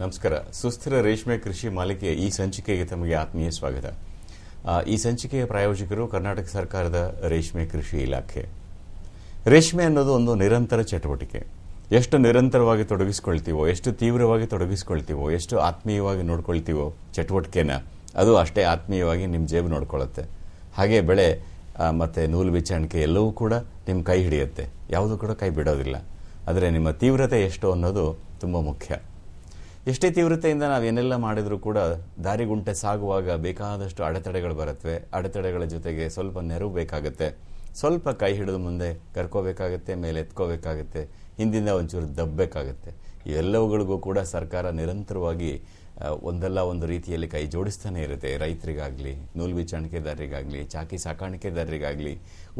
ನಮಸ್ಕಾರ. ಸುಸ್ಥಿರ ರೇಷ್ಮೆ ಕೃಷಿ ಮಾಲಿಕೆಯ ಈ ಸಂಚಿಕೆಗೆ ತಮಗೆ ಆತ್ಮೀಯ ಸ್ವಾಗತ. ಈ ಸಂಚಿಕೆಯ ಪ್ರಾಯೋಜಕರು ಕರ್ನಾಟಕ ಸರ್ಕಾರದ ರೇಷ್ಮೆ ಕೃಷಿ ಇಲಾಖೆ. ರೇಷ್ಮೆ ಅನ್ನೋದು ಒಂದು ನಿರಂತರ ಚಟುವಟಿಕೆ. ಎಷ್ಟು ನಿರಂತರವಾಗಿ ತೊಡಗಿಸ್ಕೊಳ್ತೀವೋ, ಎಷ್ಟು ತೀವ್ರವಾಗಿ ತೊಡಗಿಸ್ಕೊಳ್ತೀವೋ, ಎಷ್ಟು ಆತ್ಮೀಯವಾಗಿ ನೋಡ್ಕೊಳ್ತೀವೋ ಚಟುವಟಿಕೆನ, ಅದು ಅಷ್ಟೇ ಆತ್ಮೀಯವಾಗಿ ನಿಮ್ಮ ಜೇಬು ನೋಡ್ಕೊಳ್ಳುತ್ತೆ ಹಾಗೆ ಬೆಳೆ ಮತ್ತು ನೂಲು ಬಿಚ್ಚಾಣಿಕೆ ಎಲ್ಲವೂ ಕೂಡ ನಿಮ್ಮ ಕೈ ಹಿಡಿಯುತ್ತೆ. ಯಾವುದೂ ಕೂಡ ಕೈ ಬಿಡೋದಿಲ್ಲ. ಆದರೆ ನಿಮ್ಮ ತೀವ್ರತೆ ಎಷ್ಟು ಅನ್ನೋದು ತುಂಬ ಮುಖ್ಯ. ಎಷ್ಟೇ ತೀವ್ರತೆಯಿಂದ ನಾವು ಏನೆಲ್ಲ ಮಾಡಿದರೂ ಕೂಡ ದಾರಿಗುಂಟೆ ಸಾಗುವಾಗ ಬೇಕಾದಷ್ಟು ಅಡೆತಡೆಗಳು ಬರುತ್ತವೆ ಅಡೆತಡೆಗಳ ಜೊತೆಗೆ ಸ್ವಲ್ಪ ನೆರವು ಬೇಕಾಗುತ್ತೆ. ಸ್ವಲ್ಪ ಕೈ ಹಿಡಿದು ಮುಂದೆ ಕರ್ಕೋಬೇಕಾಗತ್ತೆ, ಮೇಲೆ ಎತ್ಕೋಬೇಕಾಗತ್ತೆ. ಹಿಂದಿಂದ ಒಂಚೂರು ದಬ್ಬಬೇಕಾಗತ್ತೆ ಇವೆಲ್ಲವುಗಳಿಗೂ ಕೂಡ ಸರ್ಕಾರ ನಿರಂತರವಾಗಿ ಒಂದಲ್ಲ ಒಂದು ರೀತಿಯಲ್ಲಿ ಕೈ ಜೋಡಿಸ್ತಾನೆ ಇರುತ್ತೆ. ರೈತರಿಗಾಗಲಿ, ನೂಲು ಬಿಚ್ಚಾಣಿಕೆದಾರರಿಗಾಗಲಿ ಚಾಕಿ ಸಾಕಾಣಿಕೆದಾರರಿಗಾಗಲಿ,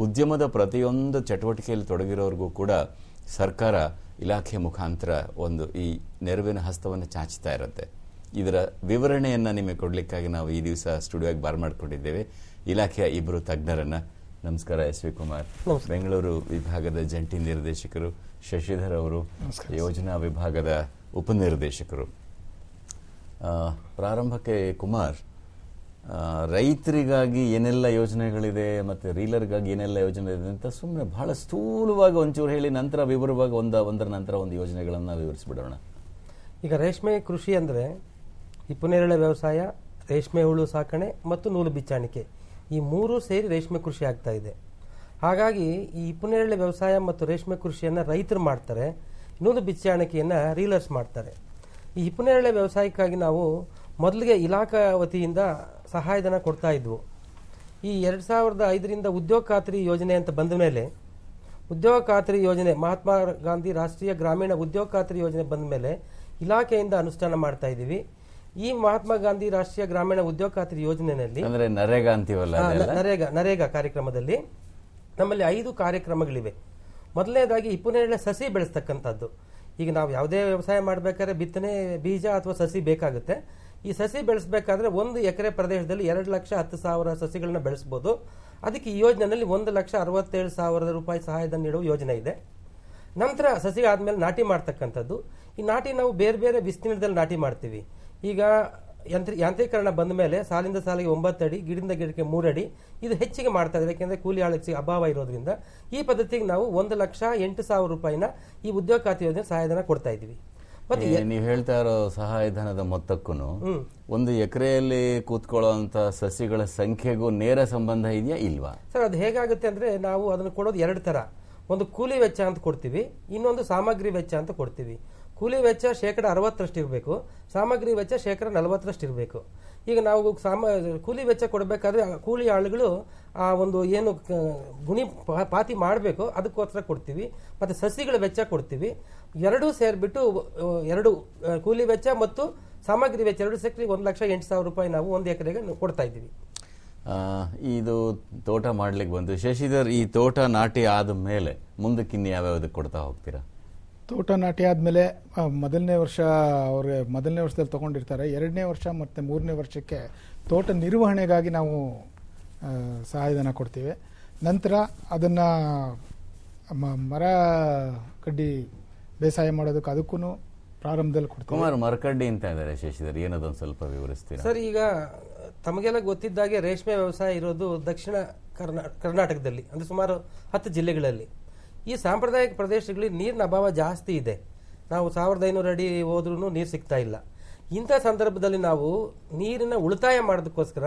ಉದ್ಯಮದ ಪ್ರತಿಯೊಂದು ಚಟುವಟಿಕೆಯಲ್ಲಿ ತೊಡಗಿರೋರಿಗೂ ಕೂಡ ಸರ್ಕಾರ ಇಲಾಖೆ ಮುಖಾಂತರ ಒಂದು ಈ ನೆರವಿನ ಹಸ್ತವನ್ನು ಚಾಚ್ತಾ ಇರುತ್ತೆ. ಇದರ ವಿವರಣೆಯನ್ನು ನಿಮಗೆ ಕೊಡಲಿಕ್ಕಾಗಿ ನಾವು ಈ ದಿವಸ ಸ್ಟುಡಿಯೋಗೆ ಬಾರ್ ಮಾಡಿಕೊಂಡಿದ್ದೇವೆ. ಇಲಾಖೆಯ ಇಬ್ಬರು ತಜ್ಞರನ್ನು ನಮಸ್ಕಾರ ಎಸ್ ವಿ ಕುಮಾರ್. ಬೆಂಗಳೂರು ವಿಭಾಗದ ಜಂಟಿ ನಿರ್ದೇಶಕರು ಶಶಿಧರ್ ಅವರು ಯೋಜನಾ ವಿಭಾಗದ ಉಪನಿರ್ದೇಶಕರು. ಪ್ರಾರಂಭಕ್ಕೆ ಕುಮಾರ್ ರೈತರಿಗಾಗಿ ಏನೆಲ್ಲ ಯೋಜನೆಗಳಿದೆ ಮತ್ತು ರೀಲರ್ಗಾಗಿ ಏನೆಲ್ಲ ಯೋಜನೆ ಇದೆ ಅಂತ ಸುಮ್ಮನೆ ಬಹಳ ಸ್ಥೂಲವಾಗಿ ಒಂಚೂರು ಹೇಳಿ ನಂತರ ವಿವರವಾಗಿ ಒಂದು, ಒಂದರ ನಂತರ ಒಂದು ಯೋಜನೆಗಳನ್ನು ವಿವರಿಸಿಬಿಡೋಣ. ಈಗ ರೇಷ್ಮೆ ಕೃಷಿ ಅಂದರೆ ಹಿಪ್ಪುನೇರಳೆ ವ್ಯವಸಾಯ, ರೇಷ್ಮೆ ಹುಳು ಸಾಕಣೆ ಮತ್ತು ನೂಲು ಬಿಚ್ಚಾಣಿಕೆ. ಈ ಮೂರು ಸೇರಿ ರೇಷ್ಮೆ ಕೃಷಿ ಆಗ್ತಾ ಇದೆ. ಹಾಗಾಗಿ ಈ ಹಿಪ್ಪುನೇರಳೆ ವ್ಯವಸಾಯ ಮತ್ತು ರೇಷ್ಮೆ ಕೃಷಿಯನ್ನು ರೈತರು ಮಾಡ್ತಾರೆ, ನೂಲು ಬಿಚ್ಚಾಣಿಕೆಯನ್ನು ರೀಲರ್ಸ್ ಮಾಡ್ತಾರೆ. ಈ ಹಿಪ್ಪುನೇರಳೆ ವ್ಯವಸಾಯಕ್ಕಾಗಿ ನಾವು ಮೊದಲಿಗೆ ಇಲಾಖಾ ವತಿಯಿಂದ ಸಹಾಯಧನ ಕೊಡ್ತಾ ಇದ್ವು. ಈ ಎರಡು ಸಾವಿರದ ಐದರಿಂದ ಉದ್ಯೋಗ ಖಾತ್ರಿ ಯೋಜನೆ ಅಂತ ಬಂದ ಮೇಲೆ ಉದ್ಯೋಗ ಖಾತ್ರಿ ಯೋಜನೆ ಮಹಾತ್ಮ ಗಾಂಧಿ ರಾಷ್ಟ್ರೀಯ ಗ್ರಾಮೀಣ ಉದ್ಯೋಗ ಖಾತ್ರಿ ಯೋಜನೆ ಬಂದ ಮೇಲೆ ಇಲಾಖೆಯಿಂದ ಅನುಷ್ಠಾನ ಮಾಡ್ತಾ ಇದ್ದೀವಿ. ಈ ಮಹಾತ್ಮ ಗಾಂಧಿ ರಾಷ್ಟ್ರೀಯ ಗ್ರಾಮೀಣ ಉದ್ಯೋಗ ಖಾತ್ರಿ ಯೋಜನೆಯಲ್ಲಿ ಅಂದ್ರೆ ನರೇಗಾ ಅಂತೀವಲ್ಲ ನರೇಗಾ ನರೇಗಾ ಕಾರ್ಯಕ್ರಮದಲ್ಲಿ ನಮ್ಮಲ್ಲಿ ಐದು ಕಾರ್ಯಕ್ರಮಗಳಿವೆ. ಮೊದಲನೇದಾಗಿ ಇಪ್ಪನೇಳೆ ಸಸಿ ಬೆಳೆಸ್ತಕ್ಕಂಥದ್ದು. ಈಗ ನಾವು ಯಾವುದೇ ವ್ಯವಸಾಯ ಮಾಡಬೇಕಾದ್ರೆ ಬಿತ್ತನೆ ಬೀಜ ಅಥವಾ ಸಸಿ ಬೇಕಾಗುತ್ತೆ. ಈ ಸಸಿ ಬೆಳೆಸಬೇಕಾದ್ರೆ ಒಂದು ಎಕರೆ ಪ್ರದೇಶದಲ್ಲಿ ಎರಡು ಲಕ್ಷ ಹತ್ತು ಸಾವಿರ ಸಸಿಗಳನ್ನ ಬೆಳೆಸ್ಬೋದು. ಅದಕ್ಕೆ ಈ ಯೋಜನೆಯಲ್ಲಿ ಒಂದು ಲಕ್ಷ ಅರವತ್ತೇಳು ಸಾವಿರದ ರೂಪಾಯಿ ಸಹಾಯಧನ ನೀಡುವ ಯೋಜನೆ ಇದೆ. ನಂತರ ಸಸಿ ಆದ್ಮೇಲೆ ನಾಟಿ ಮಾಡ್ತಕ್ಕಂಥದ್ದು. ಈ ನಾಟಿ ನಾವು ಬೇರೆ ಬೇರೆ ವಿಸ್ತೀರ್ಣದಲ್ಲಿ ನಾಟಿ ಮಾಡ್ತೀವಿ. ಈಗ ಯಂತ್ರ ಯಾಂತ್ರೀಕರಣ ಬಂದ ಮೇಲೆ ಸಾಲಿಂದ ಸಾಲಿಗೆ ಒಂಬತ್ತು ಅಡಿ, ಗಿಡದಿಂದ ಗಿಡಕ್ಕೆ ಮೂರಡಿ ಇದು ಹೆಚ್ಚಿಗೆ ಮಾಡ್ತಾ ಇದ್ದಾರೆ. ಯಾಕೆಂದ್ರೆ ಕೂಲಿ ಆಳಕ್ಕೆ ಅಭಾವ ಇರೋದ್ರಿಂದ ಈ ಪದ್ಧತಿಗೆ ನಾವು ಒಂದು ಲಕ್ಷ ಎಂಟು ಸಾವಿರ ರೂಪಾಯಿನ ಈ ಉದ್ಯೋಗ ಖಾತೆ ಯೋಜನೆ ಸಹಾಯಧನ ಕೊಡ್ತಾ ಇದ್ದೀವಿ. ನೀವು ಹೇಳ್ತಾ ಇರೋ ಸಹಾಯಧನದ ಮೊತ್ತಕ್ಕೂ ಒಂದು ಎಕರೆಯಲ್ಲಿ ಕೂತ್ಕೊಳ್ಳುವಂತ ಸಸಿಗಳ ಸಂಖ್ಯೆಗೂ ನೇರ ಸಂಬಂಧ ಇದೆಯಾ ಇಲ್ವಾ? ಸರ್ ಅದು ಹೇಗಾಗುತ್ತೆ ಅಂದ್ರೆ ನಾವು ಅದನ್ನು ಕೊಡೋದು ಎರಡು ತರ. ಒಂದು ಕೂಲಿ ವೆಚ್ಚ ಅಂತ ಕೊಡ್ತೀವಿ ಇನ್ನೊಂದು ಸಾಮಗ್ರಿ ವೆಚ್ಚ ಅಂತ ಕೊಡ್ತೀವಿ. ಕೂಲಿ ವೆಚ್ಚ ಶೇಕಡ ಅರವತ್ತರಷ್ಟು ಇರಬೇಕು, ಸಾಮಗ್ರಿ ವೆಚ್ಚ ಶೇಕಡ ನಲವತ್ತರಷ್ಟು ಇರಬೇಕು ಈಗ ನಾವು ಸಾಮ, ಕೂಲಿ ವೆಚ್ಚ ಕೊಡಬೇಕಾದ್ರೆ ಕೂಲಿ ಆಳುಗಳು ಆ ಒಂದು ಏನು ಗುಣಿ ಪಾತಿ ಮಾಡಬೇಕು, ಅದಕ್ಕೋಸ್ಕರ ಕೊಡ್ತೀವಿ. ಮತ್ತು ಸಸಿಗಳ ವೆಚ್ಚ ಕೊಡ್ತೀವಿ. ಎರಡೂ ಸೇರಿಬಿಟ್ಟು ಎರಡು ಕೂಲಿ ವೆಚ್ಚ ಮತ್ತು ಸಾಮಗ್ರಿ ವೆಚ್ಚ, ಎರಡು ಸೇರಿ ಒಂದು ಲಕ್ಷ ಎಂಟು ಸಾವಿರ ರೂಪಾಯಿ ನಾವು ಒಂದು ಎಕರೆಗೆ ಕೊಡ್ತಾ ಇದ್ದೀವಿ. ಇದು ತೋಟ ಮಾಡ್ಲಿಕ್ಕೆ ಬಂದು ಶಶಿಧರ್, ಈ ತೋಟ ನಾಟಿ ಆದ ಮೇಲೆ ಮುಂದಕ್ಕೆ ಯಾವ್ಯಾವ್ದಕ್ಕೆ ಕೊಡ್ತಾ ಹೋಗ್ತೀರಾ? ತೋಟ ನಾಟಿ ಆದಮೇಲೆ ಮೊದಲನೇ ವರ್ಷ ಅವ್ರಿಗೆ ಮೊದಲನೇ ವರ್ಷದಲ್ಲಿ ತೊಗೊಂಡಿರ್ತಾರೆ. ಎರಡನೇ ವರ್ಷ ಮತ್ತು ಮೂರನೇ ವರ್ಷಕ್ಕೆ ತೋಟ ನಿರ್ವಹಣೆಗಾಗಿ ನಾವು ಸಹಾಯಧನ ಕೊಡ್ತೀವಿ. ನಂತರ ಅದನ್ನು ಮರ ಕಡ್ಡಿ ಬೇಸಾಯ ಮಾಡೋದಕ್ಕೆ ಅದಕ್ಕೂ ಪ್ರಾರಂಭದಲ್ಲಿ ಕೊಡ್ತೀವಿ. ಕುಮಾರ್ ಮರಕಡ್ಡಿ ಅಂತ ಇದ್ದಾರೆ ಶಶಿಧರ್. ಏನದೊಂದು ಸ್ವಲ್ಪ ವಿವರಿಸ್ತೀರಾ? ಸರ್ ಈಗ ತಮಗೆಲ್ಲ ಗೊತ್ತಿದ್ದಾಗೆ ರೇಷ್ಮೆ ವ್ಯವಸಾಯ ಇರೋದು ದಕ್ಷಿಣ ಕರ್ನಾ ಕರ್ನಾಟಕದಲ್ಲಿ ಅಂದರೆ ಸುಮಾರು ಹತ್ತು ಜಿಲ್ಲೆಗಳಲ್ಲಿ. ಈ ಸಾಂಪ್ರದಾಯಿಕ ಪ್ರದೇಶಗಳಲ್ಲಿ ನೀರಿನ ಅಭಾವ ಜಾಸ್ತಿ ಇದೆ. ನಾವು ಸಾವಿರದ ಐನೂರು ಅಡಿ ಹೋದ್ರೂ ನೀರು ಸಿಗ್ತಾ ಇಲ್ಲ. ಇಂಥ ಸಂದರ್ಭದಲ್ಲಿ ನಾವು ನೀರಿನ ಉಳಿತಾಯ ಮಾಡೋದಕ್ಕೋಸ್ಕರ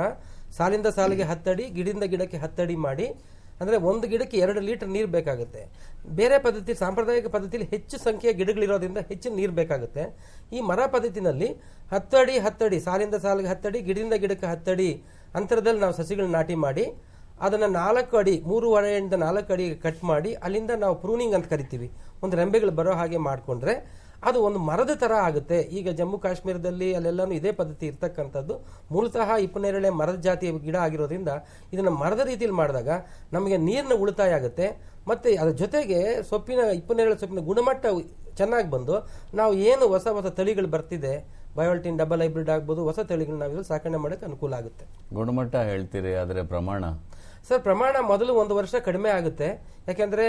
ಸಾಲಿಂದ ಸಾಲಿಗೆ ಹತ್ತಡಿ, ಗಿಡದಿಂದ ಗಿಡಕ್ಕೆ ಹತ್ತಡಿ ಮಾಡಿ, ಅಂದರೆ ಒಂದು ಗಿಡಕ್ಕೆ ಎರಡು ಲೀಟರ್ ನೀರು ಬೇಕಾಗುತ್ತೆ. ಬೇರೆ ಪದ್ಧತಿ, ಸಾಂಪ್ರದಾಯಿಕ ಪದ್ಧತಿಯಲ್ಲಿ ಹೆಚ್ಚು ಸಂಖ್ಯೆಯ ಗಿಡಗಳಿರೋದ್ರಿಂದ ಹೆಚ್ಚು ನೀರು ಬೇಕಾಗುತ್ತೆ. ಈ ಮರ ಪದ್ಧತಿನಲ್ಲಿ ಹತ್ತಡಿ ಹತ್ತಡಿ, ಸಾಲಿಂದ ಸಾಲಿಗೆ ಹತ್ತಡಿ, ಗಿಡದಿಂದ ಗಿಡಕ್ಕೆ ಹತ್ತಡಿ ಅಂತರದಲ್ಲಿ ನಾವು ಸಸಿಗಳನ್ನ ನಾಟಿ ಮಾಡಿ ಅದನ್ನ ನಾಲ್ಕು ಅಡಿ ಮೂರುವರೆಯಿಂದ ನಾಲ್ಕು ಅಡಿ ಕಟ್ ಮಾಡಿ ಅಲ್ಲಿಂದ ನಾವು ಪ್ರೂನಿಂಗ್ ಅಂತ ಕರಿತೀವಿ. ಒಂದು ರೆಂಬೆಗಳು ಬರೋ ಹಾಗೆ ಮಾಡಿಕೊಂಡ್ರೆ ಅದು ಒಂದು ಮರದ ಥರ ಆಗುತ್ತೆ. ಈಗ ಜಮ್ಮು ಕಾಶ್ಮೀರದಲ್ಲಿ ಅಲ್ಲೆಲ್ಲನೂ ಇದೇ ಪದ್ಧತಿ ಇರ್ತಕ್ಕಂಥದ್ದು. ಮೂಲತಃ ಇಪ್ಪನೇರಳೆ ಮರದ ಜಾತಿಯ ಗಿಡ ಆಗಿರೋದ್ರಿಂದ ಇದನ್ನು ಮರದ ರೀತಿಯಲ್ಲಿ ಮಾಡಿದಾಗ ನಮಗೆ ನೀರಿನ ಉಳಿತಾಯ ಆಗುತ್ತೆ. ಮತ್ತು ಅದ್ರ ಜೊತೆಗೆ ಸೊಪ್ಪಿನ ಇಪ್ಪನೇರಳೆ ಸೊಪ್ಪಿನ ಗುಣಮಟ್ಟ ಚೆನ್ನಾಗಿ ಬಂದು ನಾವು ಏನು ಹೊಸ ಹೊಸ ತಳಿಗಳು ಬರ್ತಿದೆ, ಬಯೋಲ್ಟಿನ್, ಡಬಲ್ ಹೈಬ್ರಿಡ್ ಆಗ್ಬೋದು, ಹೊಸ ತಳಿಗಳನ್ನ ನಾವು ಸಾಕಣೆ ಮಾಡೋಕ್ಕೆ ಅನುಕೂಲ ಆಗುತ್ತೆ. ಗುಣಮಟ್ಟ ಹೇಳ್ತೀರಿ, ಆದರೆ ಪ್ರಮಾಣ? ಸರ್ ಪ್ರಮಾಣ ಮೊದಲು ಒಂದು ವರ್ಷ ಕಡಿಮೆ ಆಗುತ್ತೆ. ಯಾಕೆಂದ್ರೆ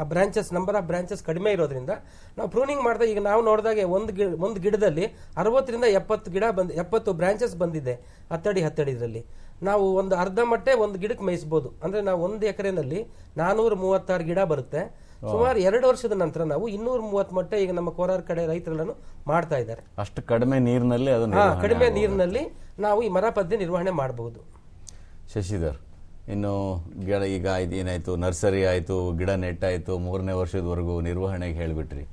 ಆ ಬ್ರಾಂಚಸ್ ನಂಬರ್ ಆಫ್ ಬ್ರಾಂಚಸ್ ಕಡಿಮೆ ಇರೋದ್ರಿಂದ ನಾವು ಪ್ರೂನಿಂಗ್ ಮಾಡಿದಾಗ ಈಗ ನಾವು ನೋಡಿದಾಗೆ ಒಂದು ಗಿಡ ಒಂದು ಗಿಡದಲ್ಲಿ ಅರವತ್ತರಿಂದ ಎಪ್ಪತ್ತು ಗಿಡ ಬಂದ್ ಎಪ್ಪತ್ತು ಬ್ರಾಂಚಸ್ ಬಂದಿದೆ ಹತ್ತಡಿ ಹತ್ತಡಿ ಇದರಲ್ಲಿ ನಾವು ಒಂದು ಅರ್ಧ ಮಟ್ಟೆ ಒಂದು ಗಿಡಕ್ಕೆ ಮೇಯಿಸ್ಬೋದು. ಅಂದ್ರೆ ನಾವು ಒಂದು ಎಕರೆನಲ್ಲಿ ನಾನೂರ ಮೂವತ್ತಾರು ಗಿಡ ಬರುತ್ತೆ. ಸುಮಾರು ಎರಡು ವರ್ಷದ ನಂತರ ನಾವು ಇನ್ನೂರ ಮೂವತ್ತು ಮಟ್ಟೆ ಈಗ ನಮ್ಮ ಕೋಲಾರ ಕಡೆ ರೈತರೆಲ್ಲನು ಮಾಡ್ತಾ ಇದ್ದಾರೆ. ಅಷ್ಟು ಕಡಿಮೆ ನೀರಿನಲ್ಲಿ ಕಡಿಮೆ ನೀರಿನಲ್ಲಿ ನಾವು ಈ ಮರ ಪದ್ಧತಿ ನಿರ್ವಹಣೆ ಮಾಡಬಹುದು ಶಶಿಧರ್ ಇನ್ನು ಗಿಡ ಈಗ ಏನಾಯಿತು, ನರ್ಸರಿ ಆಯಿತು, ಗಿಡ ನೆಟ್ಟಾಯಿತು, ಮೂರನೇ ವರ್ಷದವರೆಗೂ ನಿರ್ವಹಣೆಗೆ ಹೇಳಿಬಿಟ್ರಿ.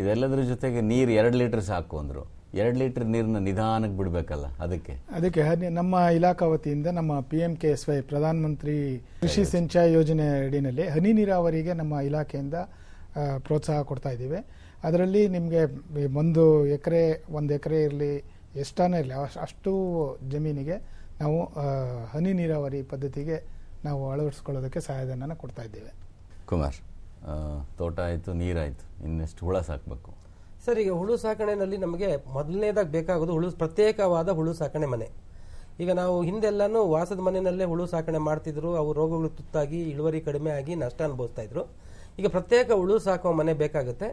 ಇದೆಲ್ಲದರ ಜೊತೆಗೆ ನೀರು ಎರಡು ಲೀಟ್ರ್ ಸಾಕು ಅಂದರು. ಎರಡು ಲೀಟ್ರ್ ನೀರನ್ನ ನಿಧಾನಕ್ಕೆ ಬಿಡಬೇಕಲ್ಲ, ಅದಕ್ಕೆ. ಅದಕ್ಕೆ ನಮ್ಮ ಇಲಾಖಾ ವತಿಯಿಂದ ನಮ್ಮ P M K S Y Pradhan Mantri Krishi ಸಿಂಚಾಯಿ ಯೋಜನೆ ಅಡಿನಲ್ಲಿ ಹನಿ ನೀರಾವರಿಗೆ ನಮ್ಮ ಇಲಾಖೆಯಿಂದ ಪ್ರೋತ್ಸಾಹ ಕೊಡ್ತಾ ಇದ್ದೀವಿ. ಅದರಲ್ಲಿ ನಿಮಗೆ ಒಂದು ಎಕರೆ ಒಂದು ಎಕರೆ ಇರಲಿ, ಎಷ್ಟಾನೇ ಇರಲಿ, ಅಷ್ಟು ಜಮೀನಿಗೆ ನಾವು ಹನಿ ನೀರಾವರಿ ಪದ್ಧತಿಗೆ ನಾವು ಅಳವಡಿಸ್ಕೊಳ್ಳೋದಕ್ಕೆ ಸಹಾಯಧನ ಕೊಡ್ತಾ ಇದ್ದೇವೆ. ಕುಮಾರ್ ತೋಟ ಆಯಿತು ನೀರಾಯಿತು ಇನ್ನೆಷ್ಟು ಹುಳ ಸಾಕಬೇಕು? ಸರ್ ಈಗ ಹುಳು ಸಾಕಣೆಯಲ್ಲಿ ನಮಗೆ ಮೊದಲನೇದಾಗಿ ಬೇಕಾಗೋದು ಹುಳು ಪ್ರತ್ಯೇಕವಾದ ಹುಳು ಸಾಕಣೆ ಮನೆ. ಈಗ ನಾವು ಹಿಂದೆಲ್ಲಾನು ವಾಸದ ಮನೆಯಲ್ಲೇ ಹುಳು ಸಾಕಣೆ ಮಾಡ್ತಿದ್ರು ಅವು ರೋಗಗಳು ತುತ್ತಾಗಿ ಇಳುವರಿ ಕಡಿಮೆ ಆಗಿ ನಷ್ಟ ಅನುಭವಿಸ್ತಾ ಇದ್ರು. ಈಗ ಪ್ರತ್ಯೇಕ ಉಳು ಸಾಕುವ ಮನೆ ಬೇಕಾಗುತ್ತೆ.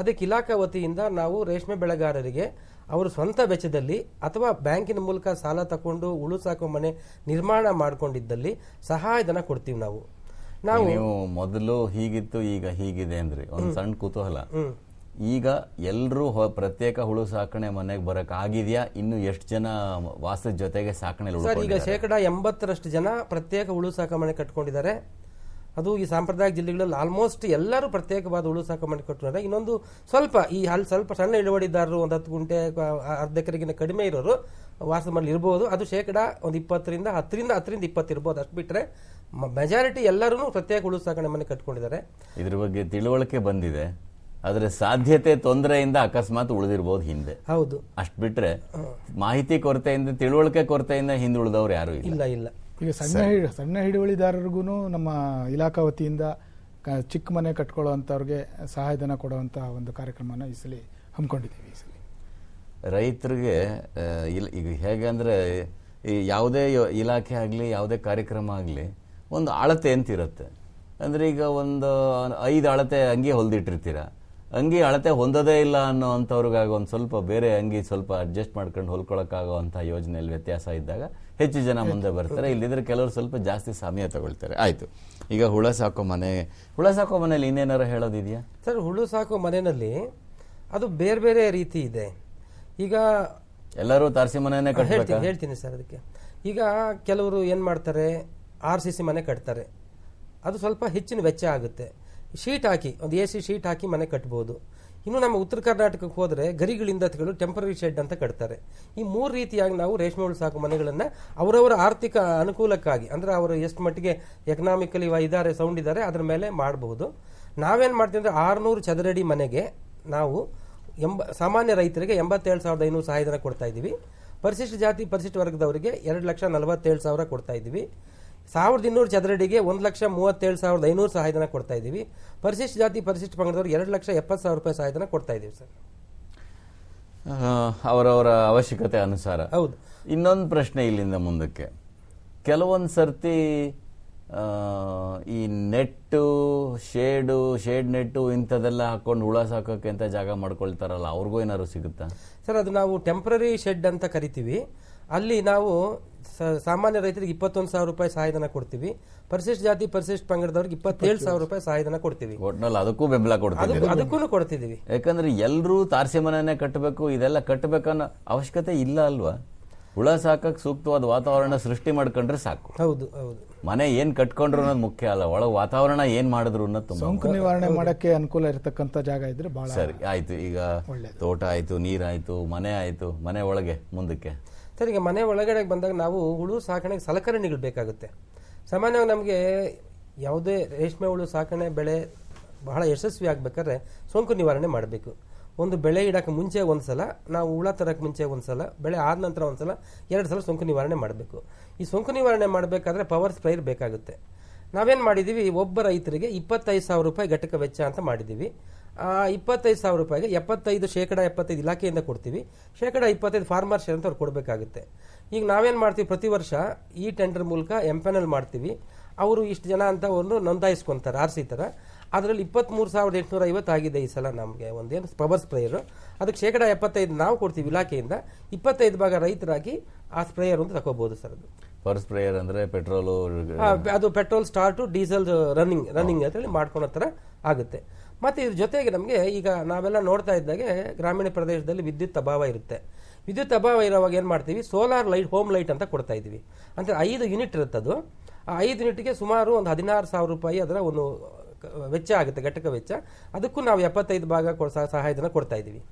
ಅದಕ್ಕೆ ಇಲಾಖಾ ವತಿಯಿಂದ ನಾವು ರೇಷ್ಮೆ ಬೆಳೆಗಾರರಿಗೆ ಅವರು ಸ್ವಂತ ವೆಚ್ಚದಲ್ಲಿ ಅಥವಾ ಬ್ಯಾಂಕಿನ ಮೂಲಕ ಸಾಲ ತಕೊಂಡು ಉಳು ಸಾಕುವ ಮನೆ ನಿರ್ಮಾಣ ಮಾಡ್ಕೊಂಡಿದ್ದಲ್ಲಿ ಸಹಾಯಧನ ಕೊಡ್ತೀವಿ ನಾವು. ನಾವು ನೀವು ಮೊದಲು ಹೀಗಿತ್ತು ಈಗ ಹೀಗಿದೆ ಅಂದ್ರೆ. ಒಂದು ಸಣ್ಣ ಕುತೂಹಲ. ಈಗ ಎಲ್ಲರೂ ಪ್ರತ್ಯೇಕ ಹುಳು ಸಾಕಣೆ ಮನೆಗೆ ಬರಕ್ ಆಗಿದೆಯಾ? ಇನ್ನು ಎಷ್ಟು ಜನ ವಾಸದ ಜೊತೆಗೆ ಸಾಕಣೆ ಈಗ ಶೇಕಡ ಎಂಬತ್ತರಷ್ಟು ಜನ ಪ್ರತ್ಯೇಕ ಹುಳು ಸಾಕಮನೆ ಕಟ್ಕೊಂಡಿದ್ದಾರೆ. ಅದು ಈ ಸಾಂಪ್ರದಾಯಿಕ ಜಿಲ್ಲೆಗಳಲ್ಲಿ ಆಲ್ಮೋಸ್ಟ್ ಎಲ್ಲರೂ ಪ್ರತ್ಯೇಕವಾದ ಹುಳು ಮಾಡಿಕೊಟ್ಟು ಅಂದರೆ ಇನ್ನೊಂದು ಸ್ವಲ್ಪ ಈ ಅಲ್ಲಿ ಸ್ವಲ್ಪ ಸಣ್ಣ ಇಳುವಡಿದಾರರು ಒಂದು ಹತ್ತು ಗುಂಟೆ ಅರ್ಧ ಎಕರೆಗಿಂತ ಕಡಿಮೆ ಇರೋರು ವಾಸ ಮಾಡಲಿ ಇರ್ಬೋದು. ಅದು ಶೇಕಡ ಒಂದು ಇಪ್ಪತ್ತರಿಂದ ಹತ್ತರಿಂದ ಹತ್ತರಿಂದ ಇಪ್ಪತ್ತು ಇರ್ಬೋದು. ಅಷ್ಟು ಬಿಟ್ಟರೆ ಮೆಜಾರಿಟಿ ಎಲ್ಲರೂ ಪ್ರತ್ಯೇಕ ಉಳು ಸಾಕಣೆ ಮನೆ ಕಟ್ಕೊಂಡಿದ್ದಾರೆ. ಇದ್ರ ಬಗ್ಗೆ ತಿಳುವಳಿಕೆ ಬಂದಿದೆ. ಆದರೆ ಸಾಧ್ಯತೆ ತೊಂದರೆಯಿಂದ ಅಕಸ್ಮಾತ್ ಉಳಿದಿರ್ಬೋದು ಹಿಂದೆ. ಹೌದು. ಅಷ್ಟು ಬಿಟ್ರೆ ಮಾಹಿತಿ ಕೊರತೆಯಿಂದ ತಿಳುವಳಿಕೆ ಕೊರತೆಯಿಂದ ಹಿಂದುಳಿದವ್ರು ಯಾರು ಇಲ್ಲ ಇಲ್ಲ. ಈಗ ಸಣ್ಣ ಹಿಡಿ ಸಣ್ಣ ಹಿಡುವಳಿದಾರರಿಗೂ ನಮ್ಮ ಇಲಾಖಾ ವತಿಯಿಂದ ಕ- ಚಿಕ್ಕ ಮನೆ ಕಟ್ಕೊಳ್ಳೋವಂಥವ್ರಿಗೆ ಸಹಾಯಧನ ಕೊಡುವಂಥ ಒಂದು ಕಾರ್ಯಕ್ರಮನ ಈ ಸಲ ಹಮ್ಮಿಕೊಂಡಿದ್ದೀವಿ ಈ ಸಲ. ರೈತರಿಗೆ ಇಲ್ಲಿ ಈಗ ಹೇಗೆ ಅಂದರೆ ಈ ಯಾವುದೇ ಇಲಾಖೆ ಆಗಲಿ ಯಾವುದೇ ಕಾರ್ಯಕ್ರಮ ಆಗಲಿ ಒಂದು ಅಳತೆ ಅಂತ ಅಂದರೆ ಅಂದ್ರೆ ಈಗ ಒಂದು ಐದು ಅಳತೆ ಅಂಗಿ ಹೊಲ್ದಿಟ್ಟಿರ್ತೀರ. ಅಂಗಿ ಅಳತೆ ಹೊಂದೋದೇ ಇಲ್ಲ ಅನ್ನೋ ಅಂಥವ್ರಿಗಾಗ ಒಂದು ಸ್ವಲ್ಪ ಬೇರೆ ಅಂಗಿ ಸ್ವಲ್ಪ ಅಡ್ಜಸ್ಟ್ ಮಾಡ್ಕೊಂಡು ಹೊಲ್ಕೊಳಕ್ಕಾಗೋ ಅಂಥ ಯೋಜನೆಯಲ್ಲಿ ವ್ಯತ್ಯಾಸ ಇದ್ದಾಗ ಹೆಚ್ಚು ಜನ ಮುಂದೆ ಬರ್ತಾರೆ. ಇಲ್ಲಿದ್ರೆ ಕೆಲವರು ಸ್ವಲ್ಪ ಜಾಸ್ತಿ ಸಮಯ ತಗೊಳ್ತಾರೆ. ಆಯ್ತು. ಈಗ ಹುಳ ಸಾಕೋ ಮನೆ. ಹುಳ ಸಾಕೋ ಮನೆಯಲ್ಲಿ ಇನ್ನೇನಾರು ಹೇಳೋದಿದೆಯಾ? ಸರ್ ಹುಳು ಸಾಕೋ ಮನೆಯಲ್ಲಿ ಅದು ಬೇರೆ ಬೇರೆ ರೀತಿ ಇದೆ. ಈಗ ಎಲ್ಲರೂ ತಾರಸಿ ಮನೆಯೇ ಕಟ್ಟಿ ಹೇಳ್ತೀನಿ ಹೇಳ್ತೀನಿ ಸರ್ ಅದಕ್ಕೆ. ಈಗ ಕೆಲವರು ಏನು ಮಾಡ್ತಾರೆ? ಆರ್ ಸಿ ಸಿ ಮನೆ ಕಟ್ತಾರೆ. ಅದು ಸ್ವಲ್ಪ ಹೆಚ್ಚಿನ ವೆಚ್ಚ ಆಗುತ್ತೆ. ಶೀಟ್ ಹಾಕಿ ಒಂದು ಎ ಸಿ ಶೀಟ್ ಹಾಕಿ ಮನೆ ಕಟ್ಬೋದು. ಇನ್ನು ನಮ್ಮ ಉತ್ತರ ಕರ್ನಾಟಕಕ್ಕೆ ಹೋದರೆ ಗರಿಗಳಿಂದ ತೆಗೆದು ಟೆಂಪರರಿ ಶೆಡ್ ಅಂತ ಕಟ್ತಾರೆ. ಈ ಮೂರು ರೀತಿಯಾಗಿ ನಾವು ರೇಷ್ಮೆ ಹುಳು ಸಾಕು ಮನೆಗಳನ್ನು ಅವರವರ ಆರ್ಥಿಕ ಅನುಕೂಲಕ್ಕಾಗಿ, ಅಂದ್ರೆ ಅವರು ಎಷ್ಟು ಮಟ್ಟಿಗೆ ಎಕನಾಮಿಕಲಿ ಇದ್ದಾರೆ ಸೌಂಡ್ ಇದ್ದಾರೆ, ಅದರ ಮೇಲೆ ಮಾಡಬಹುದು ನಾವೇನು ಮಾಡ್ತೀವಿ ಅಂದರೆ ಆರುನೂರು ಚದರಡಿ ಮನೆಗೆ ನಾವು ಎಂಬ, ಸಾಮಾನ್ಯ ರೈತರಿಗೆ ಎಂಬತ್ತೇಳು ಸಾವಿರದ ಐನೂರು ಸಹಾಯಧನ ಕೊಡ್ತಾ ಇದ್ದೀವಿ. ಪರಿಶಿಷ್ಟ ಜಾತಿ, ಪರಿಶಿಷ್ಟ ವರ್ಗದವರಿಗೆ ಎರಡು ಲಕ್ಷ ನಲವತ್ತೇಳು ಸಾವಿರ ಕೊಡ್ತಾ ಇದ್ದೀವಿ. ಸಾವಿರದ ಇನ್ನೂರು ಚದರಡಿಗೆ ಒಂದು ಲಕ್ಷ ಮೂವತ್ತೇಳು ಸಾವಿರದ ಐನೂರು ಸಹಾಯಧನ ಕೊಡ್ತಾ ಇದ್ದೀವಿ. ಪರಿಶಿಷ್ಟ ಜಾತಿ ಪರಿಶಿಷ್ಟ ಪಂಗಡದವರು ಎರಡು ಲಕ್ಷ ಎಪ್ಪತ್ತು ಸಾವಿರ ರೂಪಾಯಿ ಸಹಾಯಧನ ಕೊಡ್ತಾ ಇದ್ದೀವಿ ಸರ್. ಅವರವರ ಅವಶ್ಯಕತೆ ಅನುಸಾರ. ಹೌದು. ಇನ್ನೊಂದು ಪ್ರಶ್ನೆ ಇಲ್ಲಿಂದ ಮುಂದಕ್ಕೆ. ಕೆಲವೊಂದು ಸರ್ತಿ ಈ ನೆಟ್ಟು ಶೇಡು ಶೇಡ್ ನೆಟ್ಟು ಇಂಥದೆಲ್ಲ ಹಾಕೊಂಡು ಹುಳ ಸಾಕೋಕೆ ಅಂತ ಜಾಗ ಮಾಡ್ಕೊಳ್ತಾರಲ್ಲ ಅವ್ರಿಗೂ ಏನಾದ್ರು ಸಿಗುತ್ತಾ? ಸರ್ ಅದು ನಾವು ಟೆಂಪ್ರರಿ ಶೆಡ್ ಅಂತ ಕರಿತೀವಿ. ಅಲ್ಲಿ ನಾವು ಸ- ಸಾಮಾನ್ಯ ರೈತರಿಗೆ ಇಪ್ಪತ್ತೊಂದು ಸಾವಿರ ರೂಪಾಯಿ ಸಹಾಯಧನ ಕೊಡ್ತೀವಿ. ಪರಿಶಿಷ್ಟ ಜಾತಿ ಪರಿಶಿಷ್ಟ ಪಂಗಡದವ್ರಿಗೆ ಇಪ್ಪತ್ತೇಳು ಸಾವಿರ ರೂಪಾಯಿ ಸಹಾಯಧನ ಕೊಡ್ತೀವಿ. ಒಟ್ನಲ್ಲಿ ಅದಕ್ಕೂ ಬೆಂಬಲ ಕೊಡ್ತೀವಿ ಅದಕ್ಕೂ ಕೊಡ್ತಿದ್ದೀವಿ. ಯಾಕಂದ್ರೆ ಎಲ್ಲರೂ ತಾರಸಿ ಮನೆಯನ್ನೇ ಕಟ್ಟಬೇಕು ಇದೆಲ್ಲ ಕಟ್ಟಬೇಕನ್ನೋ ಅವಶ್ಯಕತೆ ಇಲ್ಲ ಅಲ್ವಾ? ಹುಳ ಸಾಕಕ್ಕೆ ಸೂಕ್ತವಾದ ವಾತಾವರಣ ಸೃಷ್ಟಿ ಮಾಡ್ಕೊಂಡ್ರೆ ಸಾಕು. ಹೌದು ಹೌದು. ಮನೆ ಏನ್ ಕಟ್ಕೊಂಡ್ರು ಅನ್ನೋದು ಮುಖ್ಯ ಅಲ್ಲ ಒಳಗ್ ವಾತಾವರಣ ಏನ್ ಮಾಡಿದ್ರು ಅನ್ನೋದು ತುಂಬಾ ಸೋಂಕು ನಿವಾರಣೆ ಮಾಡಕ್ಕೆ ಅನುಕೂಲ ಇರತಕ್ಕಂಥ ಜಾಗ ಇದ್ರೆ ಬಹಳ ಸರಿ ಆಯ್ತು. ಈಗ ತೋಟ ಆಯ್ತು ನೀರಾಯ್ತು ಮನೆ ಆಯ್ತು ಮನೆ ಒಳಗೆ ಮುಂದಕ್ಕೆ. ಸರ್ ಈಗ ಮನೆ ಒಳಗಡೆ ಬಂದಾಗ ನಾವು ಹುಳು ಸಾಕಣೆಗೆ ಸಲಕರಣೆಗಳು ಬೇಕಾಗುತ್ತೆ. ಸಾಮಾನ್ಯವಾಗಿ ನಮಗೆ ಯಾವುದೇ ರೇಷ್ಮೆ ಹುಳು ಸಾಕಣೆ, ಬೆಳೆ ಬಹಳ ಯಶಸ್ವಿ ಆಗಬೇಕಾದ್ರೆ ಸೋಂಕು ನಿವಾರಣೆ ಮಾಡಬೇಕು. ಒಂದು ಬೆಳೆ ಇಡಕ್ಕೆ ಮುಂಚೆ ಒಂದ್ಸಲ, ನಾವು ಹುಳ ತರೋಕ್ಕೆ ಮುಂಚೆ ಒಂದ್ಸಲ, ಬೆಳೆ ಆದ ನಂತರ ಒಂದ್ಸಲ ಎರಡು ಸಲ ಸೋಂಕು ನಿವಾರಣೆ ಮಾಡಬೇಕು. ಈ ಸೋಂಕು ನಿವಾರಣೆ ಮಾಡಬೇಕಾದ್ರೆ ಪವರ್ ಸ್ಪ್ರೇಯರ್ ಬೇಕಾಗುತ್ತೆ. ನಾವೇನು ಮಾಡಿದ್ದೀವಿ ಒಬ್ಬ ರೈತರಿಗೆ ಇಪ್ಪತ್ತೈದು ಸಾವಿರ ರೂಪಾಯಿ ಘಟಕ ವೆಚ್ಚ ಅಂತ ಮಾಡಿದ್ದೀವಿ ಇಪ್ಪತ್ತೈದು ಸಾವಿರ ರೂಪಾಯಿಗೆ ಎಪ್ಪತ್ತೈದು ಶೇಕಡ ಎಪ್ಪತ್ತೈದು ಇಲಾಖೆಯಿಂದ ಕೊಡ್ತೀವಿ. ಶೇಕಡ ಇಪ್ಪತ್ತೈದು ಫಾರ್ಮರ್ ಶೇರ್ ಅಂತ ಅವ್ರು ಕೊಡಬೇಕಾಗುತ್ತೆ. ಈಗ ನಾವೇನು ಮಾಡ್ತೀವಿ ಪ್ರತಿ ವರ್ಷ ಈ ಟೆಂಡರ್ ಮೂಲಕ ಎಂಪೆನಲ್ ಮಾಡ್ತೀವಿ. ಅವರು ಇಷ್ಟು ಜನ ಅಂತ ಒಂದು ನೋಂದಾಯಿಸ್ಕೊಂತಾರೆ ಆರ್ ಸಿ ಥರ ಅದರಲ್ಲಿ ಇಪ್ಪತ್ತ್ಮೂರು ಸಾವಿರದ ಎಂಟುನೂರ ಐವತ್ತು ಆಗಿದೆ ಈ ಸಲ ನಮಗೆ ಒಂದೇನು ಪವರ್ ಸ್ಪ್ರೇಯರು. ಅದಕ್ಕೆ ಶೇಕಡ ಎಪ್ಪತ್ತೈದು ನಾವು ಕೊಡ್ತೀವಿ ಇಲಾಖೆಯಿಂದ. ಇಪ್ಪತ್ತೈದು ಭಾಗ ರೈತರಾಗಿ ಆ ಸ್ಪ್ರೇಯರ್ ಅಂತ ತಗೋಬಹುದು ಸರ್ ಅದು. ಪವರ್ ಸ್ಪ್ರೇಯರ್ ಅಂದರೆ ಪೆಟ್ರೋಲು ಅದು petrol start diesel running running ಅಂತೇಳಿ ಮಾಡ್ಕೊಳೋ ಥರ ಆಗುತ್ತೆ. ಮತ್ತು ಇದ್ರ ಜೊತೆಗೆ ನಮಗೆ ಈಗ ನಾವೆಲ್ಲ ನೋಡ್ತಾ ಇದ್ದಾಗೆ ಗ್ರಾಮೀಣ ಪ್ರದೇಶದಲ್ಲಿ ವಿದ್ಯುತ್ ಅಭಾವ ಇರುತ್ತೆ. ವಿದ್ಯುತ್ ಅಭಾವ ಇರೋವಾಗ ಏನು ಮಾಡ್ತೀವಿ? ಸೋಲಾರ್ ಲೈಟ್, ಹೋಮ್ ಲೈಟ್ ಅಂತ ಕೊಡ್ತಾ ಇದ್ದೀವಿ. ಅಂದರೆ ಐದು ಯೂನಿಟ್ ಇರುತ್ತೆ ಅದು ಆ ಐದು ಯೂನಿಟ್ಗೆ ಸುಮಾರು ಒಂದು ಹದಿನಾರು ಸಾವಿರ ರೂಪಾಯಿ ಅದರ ಒಂದು ವೆಚ್ಚ ಆಗುತ್ತೆ, ಘಟಕ ವೆಚ್ಚ. ಅದಕ್ಕೂ ನಾವು ಎಪ್ಪತ್ತೈದು ಭಾಗ ಕೊ- ಸಹ- ಸಹಾಯಧನ ಕೊಡ್ತಾ ಇದ್ದೀವಿ.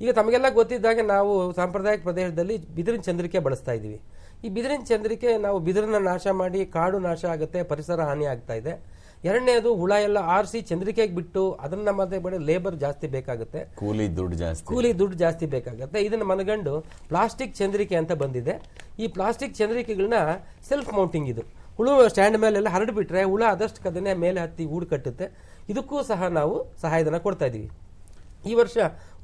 ಈಗ ತಮಗೆಲ್ಲ ಗೊತ್ತಿದ್ದಾಗೆ ನಾವು ಸಾಂಪ್ರದಾಯಿಕ ಪ್ರದೇಶದಲ್ಲಿ ಬಿದಿರಿನ ಚಂದ್ರಿಕೆ ಬಳಸ್ತಾ ಇದ್ದೀವಿ. ಈ ಬಿದಿರಿನ ಚಂದ್ರಿಕೆ ನಾವು ಬಿದಿರನ್ನ ನಾಶ ಮಾಡಿ ಕಾಡು ನಾಶ ಆಗುತ್ತೆ, ಪರಿಸರ ಹಾನಿ ಆಗ್ತಾ ಇದೆ. ಎರಡನೇದು ಹುಳ ಎಲ್ಲ ಆರಿಸಿ ಚಂದ್ರಿಕೆಗೆ ಬಿಟ್ಟು ಅದನ್ನ ಮತ್ತೆ ಬಡ ಲೇಬರ್ ಜಾಸ್ತಿ ಬೇಕಾಗುತ್ತೆ. ಕೂಲಿ ದುಡ್ಡು ಜಾಸ್ತಿ. ಕೂಲಿ ದುಡ್ಡು ಜಾಸ್ತಿ ಬೇಕಾಗುತ್ತೆ. ಇದನ್ನ ಮನಗಂಡು ಪ್ಲಾಸ್ಟಿಕ್ ಚಂದ್ರಿಕೆ ಅಂತ ಬಂದಿದೆ. ಈ ಪ್ಲಾಸ್ಟಿಕ್ ಚಂದ್ರಿಕೆಗಳನ್ನ ಸೆಲ್ಫ್ ಮೌಂಟಿಂಗ್ ಇದು. ಹುಳು ಸ್ಟ್ಯಾಂಡ್ ಮೇಲೆಲ್ಲ ಹರಡಿಬಿಟ್ರೆ ಹುಳ ಆದಷ್ಟು ಕದನೆ ಮೇಲೆ ಹತ್ತಿ ಗೂಡು ಕಟ್ಟುತ್ತೆ. ಇದಕ್ಕೂ ಸಹ ನಾವು ಸಹಾಯಧನ ಕೊಡ್ತಾ ಇದೀವಿ. ಈ ವರ್ಷ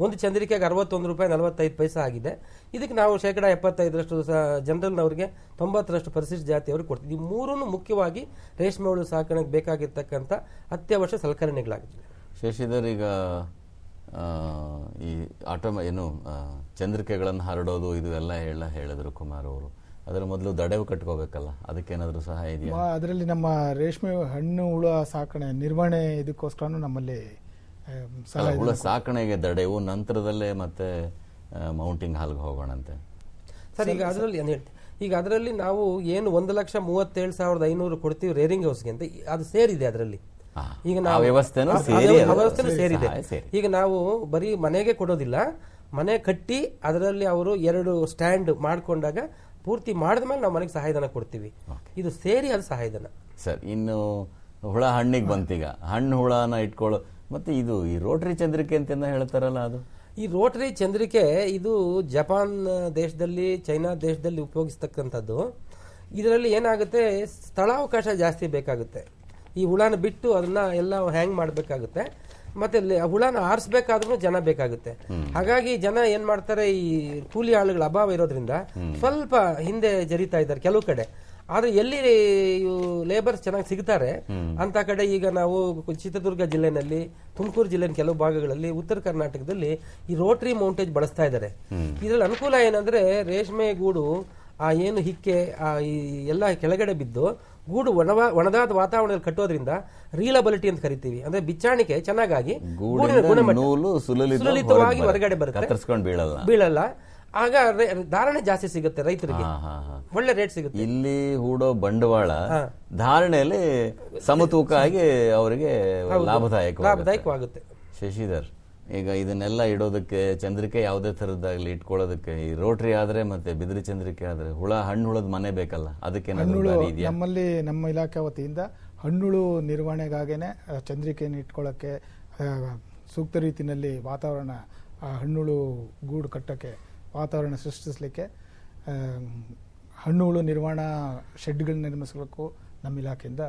ಒಂದು ಚಂದ್ರಿಕೆಗೆ ಅರವತ್ತೊಂದು ರೂಪಾಯಿ ನಲವತ್ತೈದು ಪೈಸೆ ಆಗಿದೆ. ಇದಕ್ಕೆ ನಾವು ಶೇಕಡ ಎಪ್ಪತ್ತೈದರಷ್ಟು ಸಹ ಜನರಲ್ನವ್ರಿಗೆ ತೊಂಬತ್ತರಷ್ಟು ಪರಿಶಿಷ್ಟ ಜಾತಿಯವ್ರಿಗೆ ಕೊಡ್ತೀವಿ. ಈ ಮೂರೂ ಮುಖ್ಯವಾಗಿ ರೇಷ್ಮೆ ಹುಳು ಸಾಕಣೆಗೆ ಬೇಕಾಗಿರ್ತಕ್ಕಂಥ ಅತ್ಯವಶ್ಯ ಸಲಕರಣೆಗಳಾಗಿದೆ ಶಶಿಧರ್ ಈಗ ಈ ಆಟೋಮ ಏನು ಚಂದ್ರಿಕೆಗಳನ್ನು ಹರಡೋದು ಇದು ಎಲ್ಲ ಹೇಳ ಹೇಳಿದ್ರು ಕುಮಾರ್ ಅವರು. ಅದರ ಮೊದಲು ದಡವು ಕಟ್ಕೋಬೇಕಲ್ಲ ಅದಕ್ಕೇನಾದರೂ ಸಹಾಯ ಇದೆಯಾ? ಅದರಲ್ಲಿ ನಮ್ಮ ರೇಷ್ಮೆ ಹಣ್ಣು ಹುಳ ಸಾಕಣೆ ನಿರ್ವಹಣೆ ಇದಕ್ಕೋಸ್ಕರನೂ ನಮ್ಮಲ್ಲಿ ಹುಳ ಸಾಕಣೆಗೆ ದಡೆವು ನಂತರದಲ್ಲೇ ಮತ್ತೆ ಮೌಂಟಿಂಗ್ ಹಾಲ್ಗೆ ಹೋಗೋಣಂತೆ. ಸರ್ ಈಗ ಅದರಲ್ಲಿ ಏನು ಹೇಳ್ತೀನಿ. ಈಗ ಅದರಲ್ಲಿ ನಾವು ಏನು ಒಂದು ಲಕ್ಷ ಮೂವತ್ತೇಳು ಸಾವಿರದ ಐನೂರು ಕೊಡ್ತೀವಿ ರೇರಿಂಗ್ ಹೌಸ್ಗೆ ಅಂತ ಅದು ಸೇರಿದೆ ಅದರಲ್ಲಿ. ಈಗ ಆ ನಾವು ವ್ಯವಸ್ಥೆನೂ ಆ- ಸೇರಿ ವ್ಯವಸ್ಥೆನೂ ಸೇರಿದೆ. ಈಗ ನಾವು ಬರೀ ಮನೆಗೆ ಕೊಡೋದಿಲ್ಲ ಮನೆ ಕಟ್ಟಿ ಅದರಲ್ಲಿ ಅವರು ಎರಡು ಸ್ಟ್ಯಾಂಡ್ ಮಾಡ್ಕೊಂಡಾಗ ಪೂರ್ತಿ ಮಾಡಿದ ಮೇಲೆ ನಾವು ಮನೆಗೆ ಸಹಾಯಧನ ಕೊಡ್ತೀವಿ. ಇದು ಸೇರಿ ಅದು ಸಹಾಯಧನ. ಸರ್ ಇನ್ನು ಹುಳ ಹಣ್ಣಿಗೆ ಬಂತೀಗ. ಹಣ್ಣು ಹುಳನ ಇಟ್ಕೊಳ್ಳೋ ಮತ್ತೆ ಇದು ಈ ರೋಟರಿ ಚಂದ್ರಿಕೆ ಅಂತ ಹೇಳ್ತಾರಲ್ಲ ಅದು. ಈ ರೋಟರಿ ಚಂದ್ರಿಕೆ ಇದು ಜಪಾನ್ ದೇಶದಲ್ಲಿ ಚೈನಾ ದೇಶದಲ್ಲಿ ಉಪಯೋಗಿಸ್ತಕ್ಕಂಥದ್ದು. ಇದರಲ್ಲಿ ಏನಾಗುತ್ತೆ? ಸ್ಥಳಾವಕಾಶ ಜಾಸ್ತಿ ಬೇಕಾಗುತ್ತೆ. ಈ ಹುಳನ ಬಿಟ್ಟು ಅದನ್ನ ಎಲ್ಲ ಹ್ಯಾಂಗ್ ಮಾಡಬೇಕಾಗುತ್ತೆ. ಮತ್ತೆ ಹುಳನ ಆರಿಸ್ಬೇಕಾದ್ರೂ ಜನ ಬೇಕಾಗುತ್ತೆ. ಹಾಗಾಗಿ ಜನ ಏನ್ ಮಾಡ್ತಾರೆ? ಈ ಕೂಲಿ ಆಳುಗಳ ಅಭಾವ ಇರೋದ್ರಿಂದ ಸ್ವಲ್ಪ ಹಿಂದೆ ಜರಿತಾ ಇದ್ದಾರೆ ಕೆಲವು ಕಡೆ. ಆದ್ರೆ ಎಲ್ಲಿ ಲೇಬರ್ಸ್ ಚೆನ್ನಾಗಿ ಸಿಗ್ತಾರೆ ಅಂತ ಕಡೆ ಈಗ ನಾವು ಚಿತ್ರದುರ್ಗ ಜಿಲ್ಲೆನಲ್ಲಿ ತುಮಕೂರು ಜಿಲ್ಲೆನ ಕೆಲವು ಭಾಗಗಳಲ್ಲಿ ಉತ್ತರ ಕರ್ನಾಟಕದಲ್ಲಿ ಈ ರೋಟರಿ ಮೌಂಟೇಜ್ ಬಳಸ್ತಾ ಇದ್ದಾರೆ. ಇದರಲ್ಲಿ ಅನುಕೂಲ ಏನಂದ್ರೆ ರೇಷ್ಮೆ ಗೂಡು ಆ ಏನು ಹಿಕ್ಕೆ ಆ ಈ ಎಲ್ಲ ಕೆಳಗಡೆ ಬಿದ್ದು ಗೂಡು ಒಣವ ಒಣದಾದ ವಾತಾವರಣದಲ್ಲಿ ಕಟ್ಟೋದ್ರಿಂದ ರೀಲಬಲಿಟಿ ಅಂತ ಕರಿತೀವಿ. ಅಂದ್ರೆ ಬಿಚ್ಚಾಣಿಕೆ ಗೂಡಿನ ಗುಣಮಟ್ಟ ಸುಲಲಿತವಾಗಿ ಹೊರಗಡೆ ಬರುತ್ತೆ. ಬೀಳಲ್ಲ. ಆಗ ರೇ- ಧಾರಣೆ ಜಾಸ್ತಿ ಸಿಗುತ್ತೆ ರೈತರಿಗೆ. ಹಾ ಹಾ ಹಾ. ಒಳ್ಳೆ ರೇಟ್ ಸಿಗುತ್ತೆ. ಇಲ್ಲಿ ಹೂಡೋ ಬಂಡವಾಳ ಧಾರಣೆಯಲ್ಲಿ ಸಮತೂಕ ಆಗಿ ಅವರಿಗೆ ಲಾಭದಾಯಕ ಲಾಭದಾಯಕವಾಗುತ್ತೆ. ಶಶಿಧರ್ ಈಗ ಇದನ್ನೆಲ್ಲ ಇಡೋದಕ್ಕೆ ಚಂದ್ರಿಕೆ ಯಾವುದೇ ಥರದ್ದಾಗಲಿ ಇಟ್ಕೊಳ್ಳೋದಕ್ಕೆ ಈ ರೋಟ್ರಿ ಆದ್ರೆ ಮತ್ತೆ ಬಿದಿರಿ ಚಂದ್ರಿಕೆ ಆದ್ರೆ ಹುಳ ಹಣ್ಣು ಹುಳದ ಮನೆ ಬೇಕಲ್ಲ ಅದಕ್ಕೆ ನಮ್ಮಲ್ಲಿ ನಮ್ಮ ಇಲಾಖೆ ವತಿಯಿಂದ ಹಣ್ಣುಳು ನಿರ್ವಹಣೆಗಾಗೇನೆ ಚಂದ್ರಿಕೆಯನ್ನು ಇಟ್ಕೊಳ್ಳೋಕ್ಕೆ ಸೂಕ್ತ ರೀತಿಯಲ್ಲಿ ವಾತಾವರಣ ಆ ಹಣ್ಣುಳು ಗೂಡು ಕಟ್ಟೋಕ್ಕೆ ವಾತಾವರಣ ಸೃಷ್ಟಿಸಲಿಕ್ಕೆ ಹಣ್ಣುಗಳು ನಿರ್ವಹಣಾ ಶೆಡ್ಗಳನ್ನ ನಿರ್ಮಿಸಬೇಕು ನಮ್ಮ ಇಲಾಖೆಯಿಂದ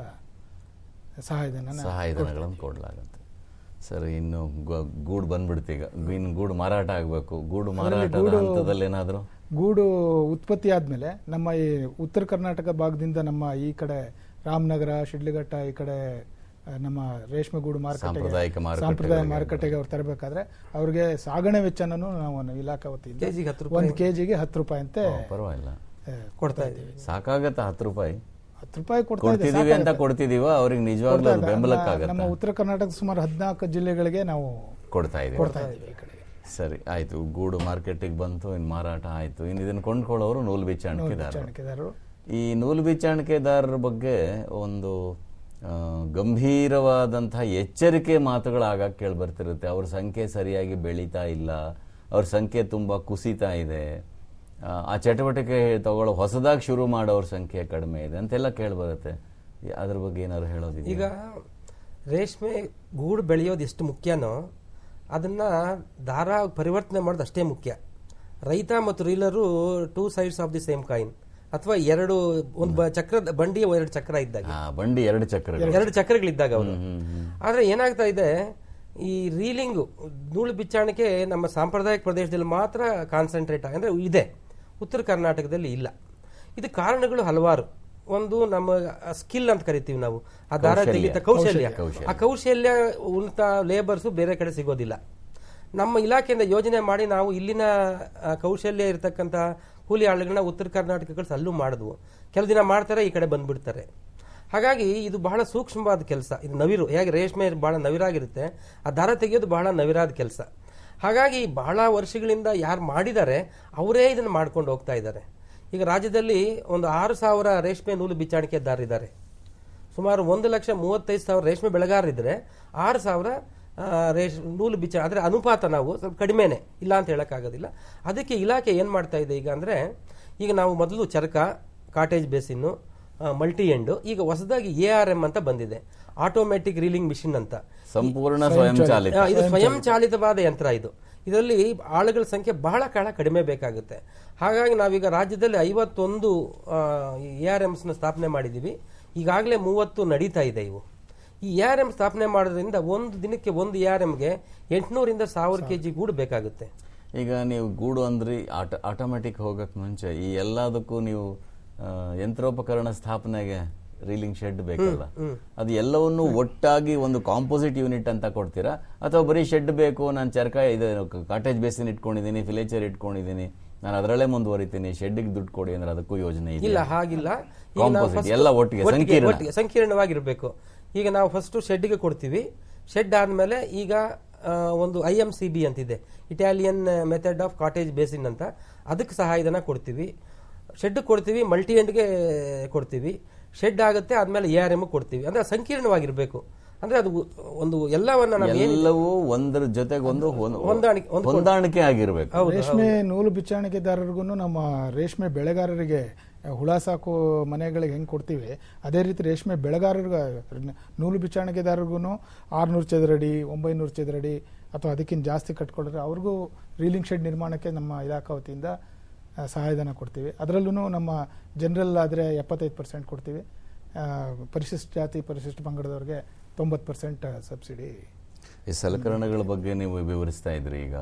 ಸಹಾಯಧನ ಸಹಾಯಧನಗಳನ್ನು ಕೊಡಲಾಗುತ್ತೆ. ಸರ್ ಇನ್ನು ಗೂಡು ಗೂಡು ಬಂದ್ಬಿಡ್ತೀಗ ಇನ್ನು ಗೂಡು ಮಾರಾಟ ಆಗಬೇಕು. ಗೂಡು ಮಾರಾಟ ಹಂತದಲ್ಲಿ ಏನಾದರೂ ಗೂಡು ಉತ್ಪತ್ತಿ ಆದಮೇಲೆ ನಮ್ಮ ಈ ಉತ್ತರ ಕರ್ನಾಟಕ ಭಾಗದಿಂದ ನಮ್ಮ ಈ ಕಡೆ ರಾಮನಗರ ಶಿಡ್ಲಘಟ್ಟ ಈ ಕಡೆ ನಮ್ಮ ರೇಷ್ಮೆ ಗೂಡು ಸಾಂಪ್ರದಾಯಿಕ ಮಾರುಕಟ್ಟೆಗೆ ಮಾರುಕಟ್ಟೆಗಳಿಗೆ ಸಾಂಪ್ರದಾಯ ಮಾರುಕಟ್ಟೆಗೆ ಅವ್ರು ತರಬೇಕಾದ್ರೆ ಅವ್ರಿಗೆ ಸಾಗಣೆ ವೆಚ್ಚನೂ ನಾವು ಇಲಾಖಾ ವತಿಯಿಂದ ಕೆಜಿಗೆ ಹತ್ತು ರೂಪಾಯಿ. ಒಂದು ಕೆಜಿಗೆ ಹತ್ತು ರೂಪಾಯಿ ಅಂತೆ ಪರವಾಗಿಲ್ಲ. ಕೊಡ್ತಾ ಇದ್ದೀವಿ. ಸಾಕಾಗತ್ತ ಹತ್ತು ರೂಪಾಯಿ. ಹತ್ತು ರೂಪಾಯಿ ಕೊಡ್ತಿದೀವಿ ಅಂತ ಕೊಡ್ತಿದೀವ ಅವ್ರಿಗೆ ನಿಜವಾಗ್ಲೂ ಬೆಂಬಲಕ್ಕಾಗ ನಮ್ಮ ಉತ್ತರ ಕರ್ನಾಟಕ ಸುಮಾರು ಹದಿನಾಲ್ಕು ಜಿಲ್ಲೆಗಳಿಗೆ ನಾವು ಕೊಡ್ತಾ ಇದೀವಿ. ಕೊಡ್ತಾ ಇದ್ದೀವಿ ಈ ಕಡೆಗೆ. ಸರಿ ಆಯ್ತು. ಗೂಡು ಮಾರ್ಕೆಟಿಗೆ ಬಂತು ಇನ್ ಮಾರಾಟ ಆಯ್ತು. ಇನ್ ಇದನ್ನ ಕೊಂಡ್ಕೊಳ್ಳೋರು ನೂಲು ಬಿಚ್ಚಾಣಿಕೆದಾರರು ಈ ನೂಲು ಬಿಚ್ಚಾಣಿಕೆದಾರರ ಬಗ್ಗೆ ಒಂದು ಆ, ಗಂಭೀರವಾದಂತಹ ಎಚ್ಚರಿಕೆ ಮಾತುಗಳು ಆಗಾಗ ಕೇಳಿ ಬರ್ತಿರುತ್ತೆ ಅವ್ರ ಸಂಖ್ಯೆ ಸರಿಯಾಗಿ ಬೆಳೀತಾ ಇಲ್ಲ. ಅವ್ರ ಸಂಖ್ಯೆ ತುಂಬ ಕುಸಿತಾ ಇದೆ. ಆ, ಚಟುವಟಿಕೆ ತಗೊಳ್ಳೋ ಹೊಸದಾಗಿ ಶುರು ಮಾಡೋರ ಸಂಖ್ಯೆ ಕಡಿಮೆ ಇದೆ ಅಂತೆಲ್ಲ ಕೇಳಿ ಬರುತ್ತೆ ಅದ್ರ ಬಗ್ಗೆ ಏನಾದ್ರು ಹೇಳೋದಿದೆ ಈಗ ರೇಷ್ಮೆ ಗೂಡು ಬೆಳೆಯೋದು ಎಷ್ಟು ಮುಖ್ಯನೋ ಅದನ್ನ ದಾರ ಪರಿವರ್ತನೆ ಮಾಡೋದು ಅಷ್ಟೇ ಮುಖ್ಯ. ರೈತ ಮತ್ತು reeler two sides of the same coin ಅಥವಾ ಎರಡು ಒಂದು ಚಕ್ರದ ಬಂಡಿ ಎರಡು ಚಕ್ರ ಇದ್ದಾಗ. ಬಂಡಿ ಎರಡು ಚಕ್ರ ಎರಡು ಚಕ್ರಗಳಿದ್ದಾಗ ಅವರು. ಆದ್ರೆ ಏನಾಗ್ತಾ ಇದೆ ಈ ರೀಲಿಂಗು ಧೂಳು ಬಿಚ್ಚಾಣಿಕೆ ನಮ್ಮ ಸಾಂಪ್ರದಾಯಿಕ ಪ್ರದೇಶದಲ್ಲಿ ಮಾತ್ರ ಕಾನ್ಸಂಟ್ರೇಟ್ ಅಂದರೆ ಇದೆ. ಉತ್ತರ ಕರ್ನಾಟಕದಲ್ಲಿ ಇಲ್ಲ. ಇದು ಕಾರಣಗಳು ಹಲವಾರು. ಒಂದು ನಮ್ಮ ಸ್ಕಿಲ್ ಅಂತ ಕರಿತೀವಿ ನಾವು. ಆ ದಾರ ಕೌಶಲ್ಯ. ತೆಗಿತ ಕೌಶಲ್ಯ. ಆ ಕೌಶಲ್ಯ ಉಳಿತ ಲೇಬರ್ಸು ಬೇರೆ ಕಡೆ ಸಿಗೋದಿಲ್ಲ. ನಮ್ಮ ಇಲಾಖೆಯಿಂದ ಯೋಜನೆ ಮಾಡಿ ನಾವು ಇಲ್ಲಿನ ಕೌಶಲ್ಯ ಇರತಕ್ಕಂಥ ಕೂಲಿ ಆಳುಗಳನ್ನ ಉತ್ತರ ಕರ್ನಾಟಕಗಳು ಅಲ್ಲೂ ಮಾಡಿದ್ವು. ಕೆಲವು ದಿನ ಮಾಡ್ತಾರೆ, ಈ ಕಡೆ ಬಂದ್ಬಿಡ್ತಾರೆ. ಹಾಗಾಗಿ ಇದು ಬಹಳ ಸೂಕ್ಷ್ಮವಾದ ಕೆಲಸ. ಇದು ನವಿರು. ಹೇಗೆ ರೇಷ್ಮೆ ಬಹಳ ನವಿರಾಗಿರುತ್ತೆ, ಆ ದಾರ ತೆಗೆಯೋದು ಬಹಳ ನವಿರಾದ ಕೆಲಸ. ಹಾಗಾಗಿ ಬಹಳ ವರ್ಷಗಳಿಂದ ಯಾರು ಮಾಡಿದ್ದಾರೆ ಅವರೇ ಇದನ್ನು ಮಾಡ್ಕೊಂಡು ಹೋಗ್ತಾ ಇದ್ದಾರೆ. ಈಗ ರಾಜ್ಯದಲ್ಲಿ ಒಂದು ಆರು ಸಾವಿರ ರೇಷ್ಮೆ ನೂಲು ಬಿಚ್ಚಾಣಿಕೆದಾರರಿದ್ದಾರೆ ಸುಮಾರು ಒಂದು ಲಕ್ಷ ಮೂವತ್ತೈದು ಸಾವಿರ ರೇಷ್ಮೆ ಬೆಳೆಗಾರರಿದ್ದರೆ ಆರು ಸಾವಿರ ರೇಷ್ ನೂಲು ಬಿಚ್ಚ ಆದರೆ ಅನುಪಾತ ನಾವು ಸ್ವಲ್ಪ ಕಡಿಮೆನೆ ಇಲ್ಲ ಅಂತ ಹೇಳೋಕ್ಕಾಗೋದಿಲ್ಲ. ಅದಕ್ಕೆ ಇಲಾಖೆ ಏನು ಮಾಡ್ತಾ ಇದೆ ಈಗ ಅಂದರೆ ಈಗ ನಾವು ಮೊದಲು ಚರಕ ಕಾಟೇಜ್ ಬೇಸಿನ್ನು ಮಲ್ಟಿ ಎಂಡು ಈಗ ಹೊಸದಾಗಿ ಎ ಆರ್ ಎಂ ಅಂತ ಬಂದಿದೆ. ಆಟೋಮ್ಯಾಟಿಕ್ ರೀಲಿಂಗ್ ಮಿಷಿನ್ ಅಂತ. ಸಂಪೂರ್ಣ ಇದು ಸ್ವಯಂ ಚಾಲಿತವಾದ ಯಂತ್ರ ಇದು. ಇದರಲ್ಲಿ ಆಳುಗಳ ಸಂಖ್ಯೆ ಬಹಳ ಕಾಲ ಕಡಿಮೆ ಬೇಕಾಗುತ್ತೆ. ಹಾಗಾಗಿ ನಾವೀಗ ರಾಜ್ಯದಲ್ಲಿ ಐವತ್ತೊಂದು ಎ ಆರ್ ಎಂಸ್ನ ಸ್ಥಾಪನೆ ಮಾಡಿದ್ದೀವಿ ಈಗಾಗಲೇ ಮೂವತ್ತು ನಡೀತಾ ಇದೆ ಇವು. ಈ ಎ ಆರ್ ಎಂ ಸ್ಥಾಪನೆ ಮಾಡೋದ್ರಿಂದ ಒಂದು ದಿನಕ್ಕೆ ಒಂದು ಎ ಆರ್ ಎಂಗೆ ಎಂಟುನೂರಿಂದ ಸಾವಿರ ಕೆ ಜಿ ಗೂಡು ಬೇಕಾಗುತ್ತೆ. ಈಗ ನೀವು ಗೂಡು ಅಂದ್ರಿ ಆಟ ಆಟೋಮೆಟಿಕ್ ಹೋಗಕ್ ಮುಂಚೆ ಈ ಎಲ್ಲದಕ್ಕೂ ನೀವು ಆ, ಯಂತ್ರೋಪಕರಣ ಸ್ಥಾಪನೆಗೆ ರೀಲಿಂಗ್ ಶೆಡ್ ಬೇಕಲ್ಲ? ಅದು ಎಲ್ಲವನ್ನು ಒಟ್ಟಾಗಿ ಒಂದು ಕಾಂಪೋಸಿಟ್ ಯೂನಿಟ್ ಅಂತ ಕೊಡ್ತೀರಾ? ಅಥವಾ ಬರೀ ಶೆಡ್ ಬೇಕು ನಾನು ಚರ್ಕ ಇದು ಕಾಟೇಜ್ ಬೇಸಿನ್ ಇಟ್ಕೊಂಡಿದ್ದೀನಿ ಫಿಲೇಚರ್ ಇಟ್ಕೊಂಡಿದ್ದೀನಿ ನಾನು ಅದರಲ್ಲೇ ಮುಂದುವರಿತೀನಿ ಶೆಡ್ಗೆ ದುಡ್ಡು ಕೊಡಿ ಅಂದ್ರೆ ಅದಕ್ಕೂ ಯೋಜನೆ ಇಲ್ಲ ಇಲ್ಲ ಹಾಗಿಲ್ಲ. ಎಲ್ಲ. ಒಟ್ಟಿಗೆ ಸಂಕೀರ್ಣವಾಗಿರಬೇಕು. ಈಗ ನಾವು ಫಸ್ಟ್ ಶೆಡ್ಗೆ ಕೊಡ್ತೀವಿ. ಶೆಡ್ ಆದಮೇಲೆ ಈಗ ಒಂದು ಐ ಎಂ ಸಿ ಬಿ ಅಂತಿದೆ. Italian method of cottage basin ಅಂತ. ಅದಕ್ಕೆ ಸಹಾಯಧನ ಕೊಡ್ತೀವಿ. ಶೆಡ್ ಕೊಡ್ತೀವಿ ಮಲ್ಟಿ ಎಂಡ್ಗೆ ಕೊಡ್ತೀವಿ. ಶೆಡ್ ಆಗುತ್ತೆ ಆದಮೇಲೆ ಎ ಆರ್ ಎಂ ಕೊಡ್ತೀವಿ. ಅಂದ್ರೆ ಸಂಕೀರ್ಣವಾಗಿರಬೇಕು. ಅಂದ್ರೆ ಅದು ಒಂದು ಎಲ್ಲವನ್ನ ನಾವು ಎಲ್ಲವೂ ಒಂದರ ಜೊತೆಗೆ ಒಂದು ಹೊಂದ್- ಹೊಂದಾಣಿಕೆ- ಹೊಂದಾಣಿಕೆ ಆಗಿರ್ಬೇಕು. ರೇಷ್ಮೆ ನೂಲು ಬಿಚ್ಚಾಣಿಕೆದಾರರಿಗೂ ನಮ್ಮ ರೇಷ್ಮೆ ಬೆಳೆಗಾರರಿಗೆ ಹುಳ ಸಾಕು ಮನೆಗಳಿಗೆ ಹೆಂಗೆ ಕೊಡ್ತೀವಿ? ಅದೇ ರೀತಿ ರೇಷ್ಮೆ ಬೆಳೆಗಾರರಿಗೆ, ನೂಲು ಬಿಚ್ಚಾಣಿಕೆದಾರರಿಗೂ ಆರುನೂರು ಚದರಡಿ, ಒಂಬೈನೂರು ಚದರಡಿ ಅಥವಾ ಅದಕ್ಕಿಂತ ಜಾಸ್ತಿ ಕಟ್ಕೊಡಿದ್ರೆ ಅವ್ರಿಗೂ ರೀಲಿಂಗ್ ಶೆಡ್ ನಿರ್ಮಾಣಕ್ಕೆ ನಮ್ಮ ಇಲಾಖಾ ವತಿಯಿಂದ ಸಹಾಯಧನ ಕೊಡ್ತೀವಿ. ಅದರಲ್ಲೂ ನಮ್ಮ ಜನರಲ್ ಆದರೆ ಎಪ್ಪತ್ತೈದು ಪರ್ಸೆಂಟ್ ಕೊಡ್ತೀವಿ. ಪರಿಶಿಷ್ಟ ಜಾತಿ, ಪರಿಶಿಷ್ಟ ಪಂಗಡದವ್ರಿಗೆ ತೊಂಬತ್ತು ಪರ್ಸೆಂಟ್ ಸಬ್ಸಿಡಿ. ಈ ಸಲಕರಣೆಗಳ ಬಗ್ಗೆ ನೀವು ವಿವರಿಸ್ತಾ ಇದ್ರಿ ಈಗ.